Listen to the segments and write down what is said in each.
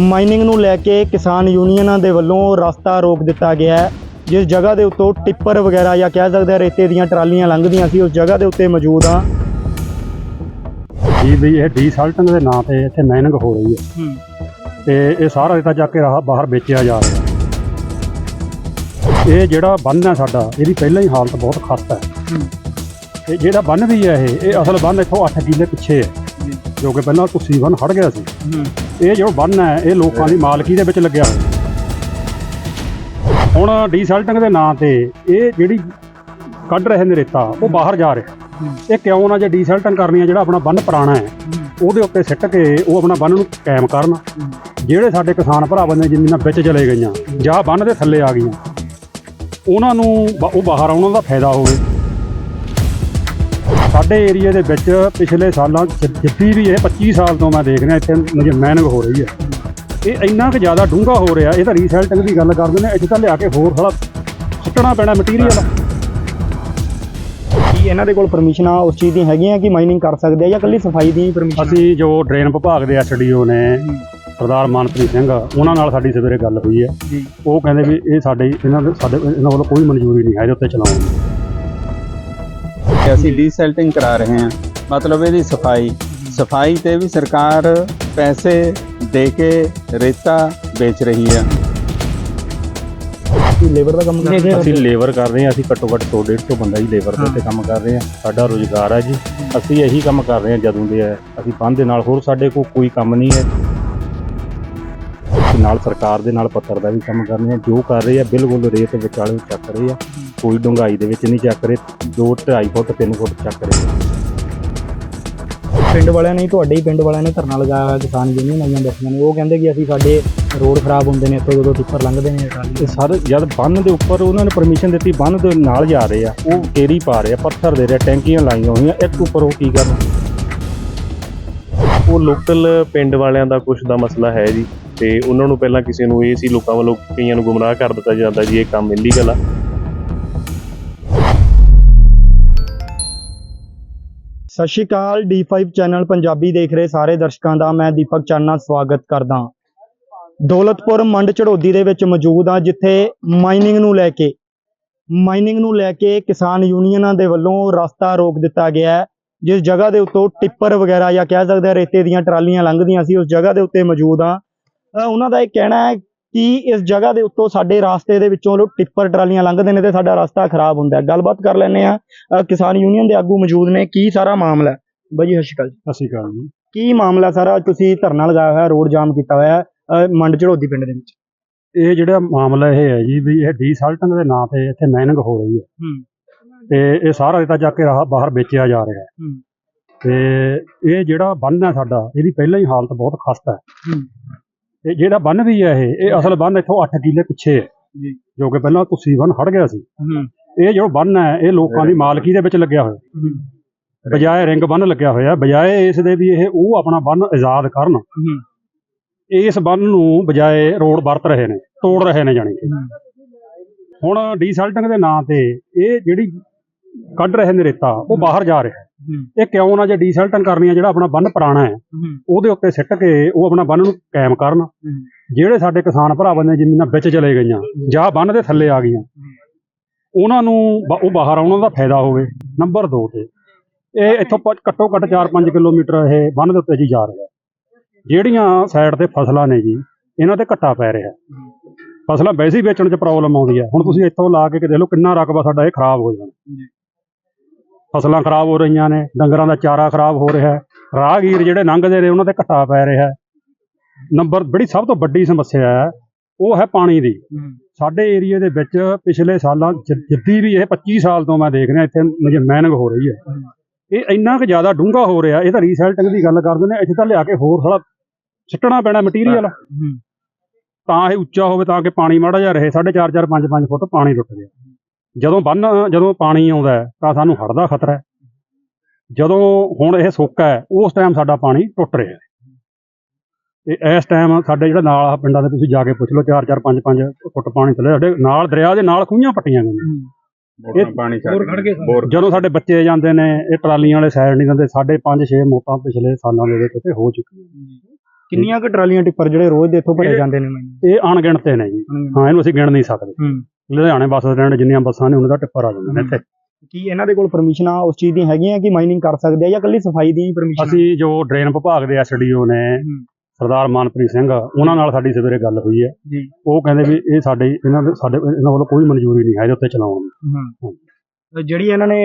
Mining ਨੂੰ ਲੈ ਕੇ ਕਿਸਾਨ ਯੂਨੀਅਨਾਂ ਦੇ ਵੱਲੋਂ ਰਸਤਾ ਰੋਕ ਦਿੱਤਾ ਗਿਆ ਹੈ। ਜਿਸ ਜਗ੍ਹਾ ਦੇ ਉੱਤੋਂ ਟਿੱਪਰ ਵਗੈਰਾ ਜਾਂ ਕਹਿ ਸਕਦੇ ਹਾਂ ਰੇਤੇ ਦੀਆਂ ਟਰਾਲੀਆਂ ਲੰਘਦੀਆਂ ਸੀ ਉਸ ਜਗ੍ਹਾ ਦੇ ਉੱਤੇ ਮੌਜੂਦ ਆ ਜੀ ਵੀ ਇਹ ਡੀਸਲਟਿੰਗ ਦੇ ਨਾਂ ਤੇ ਇੱਥੇ ਮਾਈਨਿੰਗ ਹੋ ਰਹੀ ਹੈ। ਤੇ ਇਹ ਸਾਰਾ ਰੇਤਾ ਚੱਕ ਕੇ ਬਾਹਰ ਵੇਚਿਆ ਜਾ ਰਿਹਾ ਇਹ ਜਿਹੜਾ ਬੰਨ ਹੈ ਸਾਡਾ ਇਹਦੀ ਪਹਿਲਾਂ ਹੀ ਹਾਲਤ ਬਹੁਤ ਖਸਤਾ ਹੈ। ਤੇ ਜਿਹੜਾ ਬੰਨ ਵੀ ਹੈ ਇਹ ਇਹ ਅਸਲ ਬੰਨ ਇੱਥੋਂ 8 ਕਿੱਲੇ ਪਿੱਛੇ ਹੈ। ਜੋ। ਕਿ ਪਹਿਲਾਂ ਕੁੱਸੀ ਬੰਨ ਹਟ ਗਿਆ ਸੀ। ਇਹ ਜੋ ਬੰਨ ਹੈ, ਇਹ ਲੋਕਾਂ ਦੀ ਮਾਲਕੀ ਦੇ ਵਿੱਚ ਲੱਗਿਆ ਹੋਇਆ। ਹੁਣ ਡੀਸਲਟਿੰਗ ਦੇ ਨਾਂ ਤੇ ਇਹ ਜਿਹੜੀ ਕੱਢ ਰਹੇ ਨੇ ਰੇਤਾ ਉਹ ਬਾਹਰ ਜਾ ਰਿਹਾ। ਇਹ ਕਿਉਂ ਨਾ ਜੇ ਡੀਸਲਟਿੰਗ ਕਰਨੀ ਹੈ ਜਿਹੜਾ ਆਪਣਾ ਬੰਨ ਪੁਰਾਣਾ ਹੈ, ਉਹਦੇ ਉੱਤੇ ਸਿੱਟ ਕੇ ਉਹ ਆਪਣਾ ਬੰਨ ਨੂੰ ਕਾਇਮ ਕਰਨ। ਜਿਹੜੇ ਸਾਡੇ ਕਿਸਾਨ ਭਰਾਵਾਂ ਦੀਆਂ ਜ਼ਮੀਨਾਂ ਵਿੱਚ ਚਲੇ ਗਈਆਂ, ਜਾਂ ਬੰਨ ਦੇ ਥੱਲੇ ਆ ਗਈਆਂ, ਉਹਨਾਂ ਨੂੰ ਉਹ ਬਾਹਰ ਆਉਣ ਦਾ ਫਾਇਦਾ ਹੋਵੇ। ਸਾਡੇ ਏਰੀਆ ਦੇ ਵਿੱਚ ਪਿਛਲੇ ਸਾਲਾਂ ਜਿੱਦੀ ਵੀ ਇਹ 25 ਸਾਲ ਤੋਂ ਮੈਂ ਦੇਖ ਰਿਹਾ ਇੱਥੇ ਮੈਨਿੰਗ ਹੋ ਰਹੀ ਹੈ। ਇਹ ਇੰਨਾ ਕੁ ਜ਼ਿਆਦਾ ਡੂੰਘਾ ਹੋ ਰਿਹਾ ਇਹ ਤਾਂ ਰੀਸੈਲਟਿੰਗ ਦੀ ਗੱਲ ਕਰਦੇ ਨੇ ਇੱਥੇ ਤਾਂ ਲਿਆ ਕੇ ਹੋਰ ਸਾਲਾ ਸੁੱਟਣਾ ਪੈਣਾ ਮਟੀਰੀਅਲ ਕੀ ਇਹਨਾਂ ਦੇ ਕੋਲ ਪਰਮਿਸ਼ਨਾਂ ਉਸ ਚੀਜ਼ ਦੀਆਂ ਹੈਗੀਆਂ ਕਿ ਮਾਈਨਿੰਗ ਕਰ ਸਕਦੇ ਆ ਜਾਂ ਕੱਲੀ ਸਫ਼ਾਈ ਦੀ ਪਰਮਿਸ਼ਨ ਅਸੀਂ ਜੋ ਡਰੇਨ ਵਿਭਾਗ ਦੇ ਐਸਡੀਓ ਨੇ ਸਰਦਾਰ ਮਨਪ੍ਰੀਤ ਸਿੰਘ ਉਹਨਾਂ ਨਾਲ ਸਾਡੀ ਸਵੇਰੇ ਗੱਲ ਹੋਈ ਹੈ। ਉਹ ਕਹਿੰਦੇ ਵੀ ਇਹ ਸਾਡੇ ਇਹਨਾਂ ਦੇ ਸਾਡੇ ਇਹਨਾਂ ਵੱਲੋਂ ਕੋਈ ਮਨਜ਼ੂਰੀ ਨਹੀਂ ਹੈ ਇਹਦੇ ਉੱਤੇ ਚਲਾਉਣ ਦੀ। ਕਿ ਅਸੀਂ ਡੀਸੈਲਟਿੰਗ ਕਰਾ ਰਹੇ ਹਾਂ। ਮਤਲਬ ਇਹਦੀ ਸਫ਼ਾਈ। ਸਫ਼ਾਈ ਤੇ ਵੀ ਸਰਕਾਰ ਪੈਸੇ ਦੇ ਕੇ ਰੇਤਾ ਵੇਚ ਰਹੀ ਹੈ। ਕੀ ਲੇਬਰ ਦਾ ਕੰਮ ਕਰਦੇ ਅਸੀਂ ਲੇਬਰ ਕਰ ਰਹੇ ਹਾਂ। ਅਸੀਂ ਘੱਟੋ ਘੱਟ 100 150 ਬੰਦਾ ਹੀ ਲੇਬਰ ਦੇ ਉੱਤੇ ਕੰਮ ਕਰ ਰਹੇ। ਹਾਂ ਸਾਡਾ ਰੋਜ਼ਗਾਰ ਹੈ ਜੀ। ਅਸੀਂ ਇਹੀ ਕੰਮ ਕਰ ਰਹੇ ਹਾਂ ਜਦੋਂ ਦੇ ਹੈ। ਅਸੀਂ ਬੰਦ ਦੇ ਨਾਲ ਹੋਰ ਸਾਡੇ ਕੋਲ ਕੋਈ ਕੰਮ ਨਹੀਂ ਹੈ। ਨਾਲ ਸਰਕਾਰ ਦੇ ਨਾਲ ਪੱਤਰ ਦਾ ਵੀ ਕੰਮ ਕਰ ਰਹੇ ਹਾਂ। ਜੋ ਕਰ ਰਹੇ ਆ ਬਿਲਕੁਲ ਰੇਤ ਵਿਚਾਲੇ ਚੱਕ ਰਹੇ ਆ। ਕੋਈ ਡੂੰਘਾਈ ਦੇ ਵਿੱਚ ਨਹੀਂ ਚੱਕ ਰਹੇ 2 2.5 ਫੁੱਟ 3 ਫੁੱਟ ਚੱਕ ਰਹੇ ਪਿੰਡ ਵਾਲਿਆਂ ਨੇ ਤੁਹਾਡੇ ਹੀ ਪਿੰਡ ਵਾਲਿਆਂ ਨੇ ਧਰਨਾ ਲਗਾਇਆ ਹੋਇਆ ਕਿਸਾਨ ਯੂਨੀਅਨ ਆਈਆਂ ਬੈਠੀਆਂ ਨੇ। ਉਹ ਕਹਿੰਦੇ ਕਿ ਅਸੀਂ ਸਾਡੇ ਰੋਡ ਖਰਾਬ ਹੁੰਦੇ ਨੇ ਇੱਥੋਂ ਜਦੋਂ ਟਿੱਪਰ ਲੰਘਦੇ ਨੇ ਟਰਾਲੀ ਇਹ ਸਾਰੇ ਜਦ ਬੰਨ ਦੇ ਉੱਪਰ ਉਹਨਾਂ ਨੇ ਪਰਮਿਸ਼ਨ ਦਿੱਤੀ ਬੰਨ ਦੇ ਨਾਲ ਜਾ ਰਹੇ ਆ ਉਹ ਕੇਰੀ ਪਾ ਰਹੇ ਆ ਪੱਥਰ ਦੇ ਰਹੇ ਆ, ਟੈਂਕੀਆਂ ਲਾਈਆਂ ਹੋਈਆਂ ਇੱਕ ਉੱਪਰ ਉਹ ਕੀ ਕਰਨ ਉਹ ਲੋਕਲ ਪਿੰਡ ਵਾਲਿਆਂ ਦਾ ਕੁਝ ਦਾ ਮਸਲਾ ਹੈ ਜੀ ਤੇ ਉਹਨਾਂ ਨੂੰ ਪਹਿਲਾਂ ਕਿਸੇ ਨੂੰ ਇਹ ਸੀ ਲੋਕਾਂ ਵੱਲੋਂ ਕਈਆਂ ਨੂੰ ਗੁੰਮਰਾਹ ਕਰ ਦਿੱਤਾ ਜਾਂਦਾ ਜੀ ਇਹ ਕੰਮ ਇਲੀਗਲ ਆ। ਸਤਿ ਸ਼੍ਰੀ ਅਕਾਲ D5 ਚੈਨਲ ਪੰਜਾਬੀ ਦੇਖ ਰਹੇ ਸਾਰੇ ਦਰਸ਼ਕਾਂ ਦਾ, ਮੈਂ ਦੀਪਕ ਚਾਨਾ ਸਵਾਗਤ ਕਰਦਾ ਦੌਲਤਪੁਰ ਮੰਡ ਝੜੋਦੀ ਦੇ ਵਿੱਚ ਮੌਜੂਦ ਹਾਂ, ਜਿੱਥੇ ਮਾਈਨਿੰਗ ਨੂੰ ਲੈ ਕੇ ਮਾਈਨਿੰਗ ਨੂੰ ਲੈ ਕੇ ਕਿਸਾਨ ਯੂਨੀਅਨਾਂ ਦੇ ਵੱਲੋਂ ਰਸਤਾ ਰੋਕ ਦਿੱਤਾ ਗਿਆ ਹੈ। ਜਿਸ ਜਗ੍ਹਾ ਦੇ ਉੱਤੋਂ ਟਿੱਪਰ ਵਗੈਰਾ ਜਾਂ ਕਹਿ ਸਕਦੇ ਹਾਂ ਰੇਤੇ ਦੀਆਂ ਟਰਾਲੀਆਂ ਲੰਘਦੀਆਂ ਸੀ, ਉਸ ਜਗ੍ਹਾ ਦੇ ਉੱਤੇ ਮੌਜੂਦ ਹਾਂ। ਉਹਨਾਂ ਦਾ ਇਹ ਕਹਿਣਾ ਹੈ ਕਿ ਇਸ ਜਗ੍ਹਾ ਦੇ ਉੱਤੋਂ ਸਾਡੇ ਰਾਸਤੇ ਦੇ ਵਿੱਚੋਂ ਲੋ ਟਿੱਪਰ ਟਰਾਲੀਆਂ ਲੰਘਦੇ ਨੇ ਤੇ ਸਾਡਾ ਰਸਤਾ ਖਰਾਬ ਹੁੰਦਾ ਹੈ। ਗੱਲਬਾਤ ਕਰ ਲੈਂਦੇ ਆ ਕਿਸਾਨ ਯੂਨੀਅਨ ਦੇ ਆਗੂ ਮੌਜੂਦ ਨੇ। ਕੀ ਸਾਰਾ ਮਾਮਲਾ ਬਾਈ ਜੀ ਸਤਿ ਸ਼੍ਰੀ ਅਕਾਲ ਜੀ। ਸਤਿ ਸ਼੍ਰੀ ਅਕਾਲ ਜੀ। ਕੀ ਮਾਮਲਾ ਸਾਰਾ? ਤੁਸੀਂ ਧਰਨਾ ਲਗਾਇਆ ਹੋਇਆ ਰੋਡ ਜਾਮ ਕੀਤਾ ਹੋਇਆ ਮੰਡ ਝੜੋਦੀ ਪਿੰਡ ਦੇ ਵਿੱਚ। ਇਹ ਜਿਹੜਾ ਮਾਮਲਾ ਇਹ ਹੈ ਜੀ ਵੀ ਇਹ ਡੀਸਲਟਿੰਗ ਦੇ ਨਾਂ ਤੇ ਇੱਥੇ ਮਾਈਨਿੰਗ ਹੋ ਰਹੀ ਹੈ। ਤੇ ਇਹ ਸਾਰਾ ਰੇਤਾ ਚੱਕ ਕੇ ਰਾਹ ਬਾਹਰ ਵੇਚਿਆ ਜਾ ਰਿਹਾ ਹੈ। ਤੇ ਇਹ ਜਿਹੜਾ ਬੰਨ ਹੈ ਸਾਡਾ ਇਹਦੀ ਪਹਿਲਾਂ ਹੀ ਹਾਲਤ ਬਹੁਤ ਖਸਤਾ ਹੂੰ। ਤੇ ਜਿਹੜਾ ਬੰਨ ਵੀ ਹੈ ਇਹ ਇਹ ਅਸਲ ਬੰਨ ਇੱਥੋਂ 8 ਕਿੱਲੇ ਪਿੱਛੇ ਹੈ। ਜੀ। ਜੋ ਕਿ ਪਹਿਲਾਂ ਕੁੱਸੀ ਬੰਨ ਹਟ ਗਿਆ ਸੀ। ਹੂੰ। ਇਹ ਜੋ ਬੰਨ ਹੈ ਇਹ ਲੋਕਾਂ ਦੀ ਮਾਲਕੀ ਦੇ ਵਿੱਚ ਲੱਗਿਆ ਹੋਇਆ। ਹੂੰ। ਬਜਾਏ ਰਿੰਗ ਬੰਨ ਲੱਗਿਆ ਹੋਇਆ। ਬਜਾਏ ਇਸ ਦੇ ਵੀ ਇਹ ਉਹ ਆਪਣਾ ਬੰਨ ਆਜ਼ਾਦ ਕਰਨ। ਹੂੰ। ਇਸ ਬੰਨ ਨੂੰ ਬਜਾਏ ਰੋਡ ਵਰਤ ਰਹੇ ਨੇ ਤੋੜ ਰਹੇ ਨੇ ਜਾਣੀ ਕਿ। ਹੁਣ ਡੀਸਲਟਿੰਗ ਦੇ ਨਾਂ ਤੇ ਇਹ ਜਿਹੜੀ ਕੱਢ ਰਹੇ ਨੇ ਰੇਤਾ ਉਹ ਬਾਹਰ ਜਾ ਰਿਹਾ ਹੂੰ। ਇਹ ਕਿਉਂ ਨਾ ਜੇ ਡੀਸਲਟਿੰਗ ਕਰਨੀ ਹੈ ਜਿਹੜਾ ਆਪਣਾ ਬੰਨ ਪੁਰਾਣਾ ਹੈ ਉਹਦੇ ਉੱਤੇ ਸਿੱਟ ਕੇ ਉਹ ਆਪਣਾ ਬੰਨ ਨੂੰ ਕਾਇਮ ਕਰਨ। ਜਿਹੜੇ ਸਾਡੇ ਕਿਸਾਨ ਭਰਾਵਾਂ ਨੇ ਜ਼ਮੀਨਾਂ ਵਿੱਚ ਚਲੇ ਗਈਆਂ ਜਾਂ ਬੰਨ ਦੇ ਥੱਲੇ ਆ ਗਈਆਂ ਉਹਨਾਂ ਨੂੰ ਉਹ ਬਾਹਰ ਆਉਣ ਦਾ ਫਾਇਦਾ ਹੋਵੇ। ਨੰਬਰ 2 ਤੇ ਇਹ ਇੱਥੋਂ ਘੱਟੋ ਘੱਟ 4-5 ਕਿਲੋਮੀਟਰ ਇਹ ਬੰਨ ਦੇ ਉੱਤੇ ਜੀ ਜਾ ਰਿਹਾ। ਜਿਹੜੀਆਂ ਸਾਈਡ ਤੇ ਫਸਲਾਂ ਨੇ ਜੀ ਇਹਨਾਂ ਤੇ ਘੱਟਾ ਪੈ ਰਿਹਾ। ਫਸਲਾਂ ਵੈਸੇ ਹੀ ਵੇਚਣ 'ਚ ਪ੍ਰੋਬਲਮ ਆਉਂਦੀ ਹੈ। ਹੁਣ ਤੁਸੀਂ ਇੱਥੋਂ ਲਾ ਕੇ ਕਿ ਦੇਖ ਲਓ ਕਿੰਨਾ ਰਕਬਾ ਸਾਡਾ ਇਹ ਖਰਾਬ ਹੋ ਜਾਣਾ। ਫਸਲਾਂ ਖਰਾਬ ਹੋ ਰਹੀਆਂ ਨੇ ਡੰਗਰਾਂ ਦਾ ਚਾਰਾ ਖਰਾਬ ਹੋ ਰਿਹਾ ਹੈ ਰਾਹਗੀਰ ਜਿਹੜੇ ਲੰਘਦੇ ਨੇ ਉਹਨਾਂ ਤੇ ਘੱਟਾ ਪੈ ਰਿਹਾ ਹੈ। ਨੰਬਰ ਬੜੀ ਸਭ ਤੋਂ ਵੱਡੀ ਸਮੱਸਿਆ ਹੈ ਉਹ ਹੈ ਪਾਣੀ ਦੀ। ਸਾਡੇ ਏਰੀਆ ਦੇ ਵਿੱਚ ਪਿਛਲੇ ਸਾਲਾਂ ਜਿੱਦੀ ਵੀ ਇਹ 25 ਸਾਲ ਤੋਂ ਮੈਂ ਦੇਖ ਰਿਹਾ ਇੱਥੇ ਮੈਨਿੰਗ ਹੋ ਰਹੀ ਹੈ। ਇਹ ਇੰਨਾ ਕੁ ਜ਼ਿਆਦਾ ਡੂੰਘਾ ਹੋ ਰਿਹਾ ਇਹ ਤਾਂ ਰੀਸੈਲਟਿੰਗ ਦੀ ਗੱਲ ਕਰਦੇ ਨੇ ਇੱਥੇ ਤਾਂ ਲਿਆ ਕੇ ਹੋਰ ਸਾਲਾ ਸਿੱਟਣਾ ਪੈਣਾ ਮਟੀਰੀਅਲ ਤਾਂ ਇਹ ਉੱਚਾ ਹੋਵੇ ਤਾਂ ਕਿ ਪਾਣੀ ਮਾੜਾ ਜਿਹਾ ਰਹੇ 4.5 4 5 5 ਫੁੱਟ ਪਾਣੀ ਟੁੱਟ ਗਿਆ। ਜਦੋਂ ਬੰਨ ਜਦੋਂ ਪਾਣੀ ਆਉਂਦਾ ਹੈ ਤਾਂ ਸਾਨੂੰ ਹੜ੍ਹ ਦਾ ਖਤਰਾ ਹੈ। ਜਦੋਂ ਹੁਣ ਇਹ ਸੁੱਕਾ ਹੈ ਉਸ ਟਾਈਮ ਸਾਡਾ ਪਾਣੀ ਟੁੱਟ ਰਿਹਾ ਹੈ। ਤੇ ਇਸ ਟਾਈਮ ਸਾਡੇ ਜਿਹੜਾ ਨਾਲ ਆ ਪਿੰਡਾਂ ਦੇ ਤੁਸੀਂ ਜਾ ਕੇ ਪੁੱਛ ਲਓ 4 4 5 5 ਫੁੱਟ ਪਾਣੀ ਥੱਲੇ ਸਾਡੇ ਨਾਲ ਦਰਿਆ ਦੇ ਨਾਲ ਖੂਹੀਆਂ ਪੱਟੀਆਂ ਗਈਆਂ। ਪਾਣੀ ਜਦੋਂ ਸਾਡੇ ਬੱਚੇ ਜਾਂਦੇ ਨੇ ਇਹ ਟਰਾਲੀਆਂ ਵਾਲੇ ਸਾਈਡ ਨਹੀਂ ਦਿੰਦੇ ਸਾਡੇ 5 6 ਮੌਤਾਂ ਪਿਛਲੇ ਸਾਲਾਂ ਦੇ ਵਿੱਚ ਤੇ ਹੋ ਚੁੱਕੀਆਂ। ਕਿੰਨੀਆਂ ਕੁ ਟਰਾਲੀਆਂ ਟਿੱਪਰ ਜਿਹੜੇ ਰੋਜ਼ ਦੇ ਇੱਥੋਂ ਭਰੇ ਜਾਂਦੇ ਨੇ ਮੈਨੂੰ? ਇਹ ਅਣਗਿਣਤੇ ਨੇ ਜੀ। ਹਾਂ ਇਹਨੂੰ ਅਸੀਂ ਗਿਣ ਨਹੀਂ ਸਕਦੇ। ਹੂੰ। ਲੁਧਿਆਣੇ ਬੱਸ ਸਟੈਂਡ ਜਿੰਨੀਆਂ ਬੱਸਾਂ ਨੇ ਉਹਨਾਂ ਦਾ ਟਿੱਪਰ ਆ ਜਾਂਦੇ ਇੱਥੇ। ਕੀ ਇਹਨਾਂ ਦੇ ਕੋਲ ਪਰਮਿਸ਼ਨਾਂ ਉਸ ਚੀਜ਼ ਦੀਆਂ ਹੈਗੀਆਂ ਕਿ ਮਾਈਨਿੰਗ ਕਰ ਸਕਦੇ ਆ ਜਾਂ ਕੱਲੀ ਸਫ਼ਾਈ ਦੀ ਪਰਮਿਸ਼ਨ ਅਸੀਂ ਜੋ ਡਰੇਨ ਵਿਭਾਗ ਦੇ ਐਸਡੀਓ ਨੇ। ਸਰਦਾਰ ਮਨਪ੍ਰੀਤ ਸਿੰਘ ਉਹਨਾਂ ਨਾਲ ਸਾਡੀ ਸਵੇਰੇ ਗੱਲ ਹੋਈ ਹੈ। ਉਹ ਕਹਿੰਦੇ ਵੀ ਇਹ ਸਾਡੇ ਇਹਨਾਂ ਦੇ ਸਾਡੇ ਇਹਨਾਂ ਵੱਲੋਂ ਕੋਈ ਮਨਜ਼ੂਰੀ ਨਹੀਂ ਹੈ ਇਹਦੇ ਉੱਤੇ ਚਲਾਉਣ ਦੀ। ਜਿਹੜੀ ਇਹਨਾਂ ਨੇ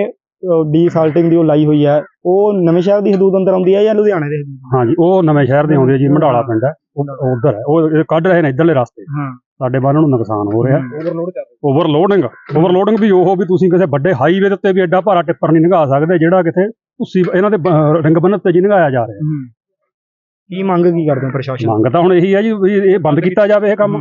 ਡੀਸਾਲਟਿੰਗ ਦੀ ਉਹ ਲਾਈ ਹੋਈ ਹੈ ਉਹ ਨਵੇਂ ਸ਼ਹਿਰ ਦੀ ਹਦੂਦ ਅੰਦਰ ਆਉਂਦੀ ਹੈ ਜਾਂ ਲੁਧਿਆਣੇ ਦੇ ਹਾਂਜੀ ਉਹ ਨਵੇਂ ਸ਼ਹਿਰ ਦੇ ਆਉਂਦੇ ਆ ਜੀ ਮੰਡਾਲਾ ਪਿੰਡ ਹੈ ਉਹ ਉਧਰ ਹੈ। ਉਹ ਕੱਢ ਰਹੇ ਨੇ ਇਧਰਲੇ ਰਸਤੇ। ਹਾਂ। ਸਾਡੇ ਬੰਨ ਨੂੰ ਨੁਕਸਾਨ ਹੋ ਰਿਹਾ। ਓਵਰਲੋਡ ਕਰ ਓਵਰਲੋਡਿੰਗ ਓਵਰਲੋਡਿੰਗ ਵੀ ਉਹ ਵੀ ਤੁਸੀਂ ਕਿਸੇ ਵੱਡੇ ਹਾਈਵੇ ਦੇ ਉੱਤੇ ਵੀ ਐਡਾ ਭਾਰਾ ਟਿੱਪਰ ਨਹੀਂ ਲੰਘਾ ਸਕਦੇ ਜਿਹੜਾ ਕਿਤੇ ਤੁਸੀਂ ਇਹਨਾਂ ਦੇ ਬ- ਰਿੰਗ ਬੰਨ ਉੱਤੇ ਜੀ ਲੰਘਾਇਆ ਜਾ ਰਿਹਾ। ਹੂੰ। ਕੀ ਮੰਗ ਕੀ ਕਰਦੇ ਹੋ ਪ੍ਰਸ਼ਾਸਨ? ਮੰਗ ਤਾਂ ਹੁਣ ਇਹੀ ਹੈ ਜੀ ਵੀ ਇਹ ਬੰਦ ਕੀਤਾ ਜਾਵੇ ਇਹ ਕੰਮ।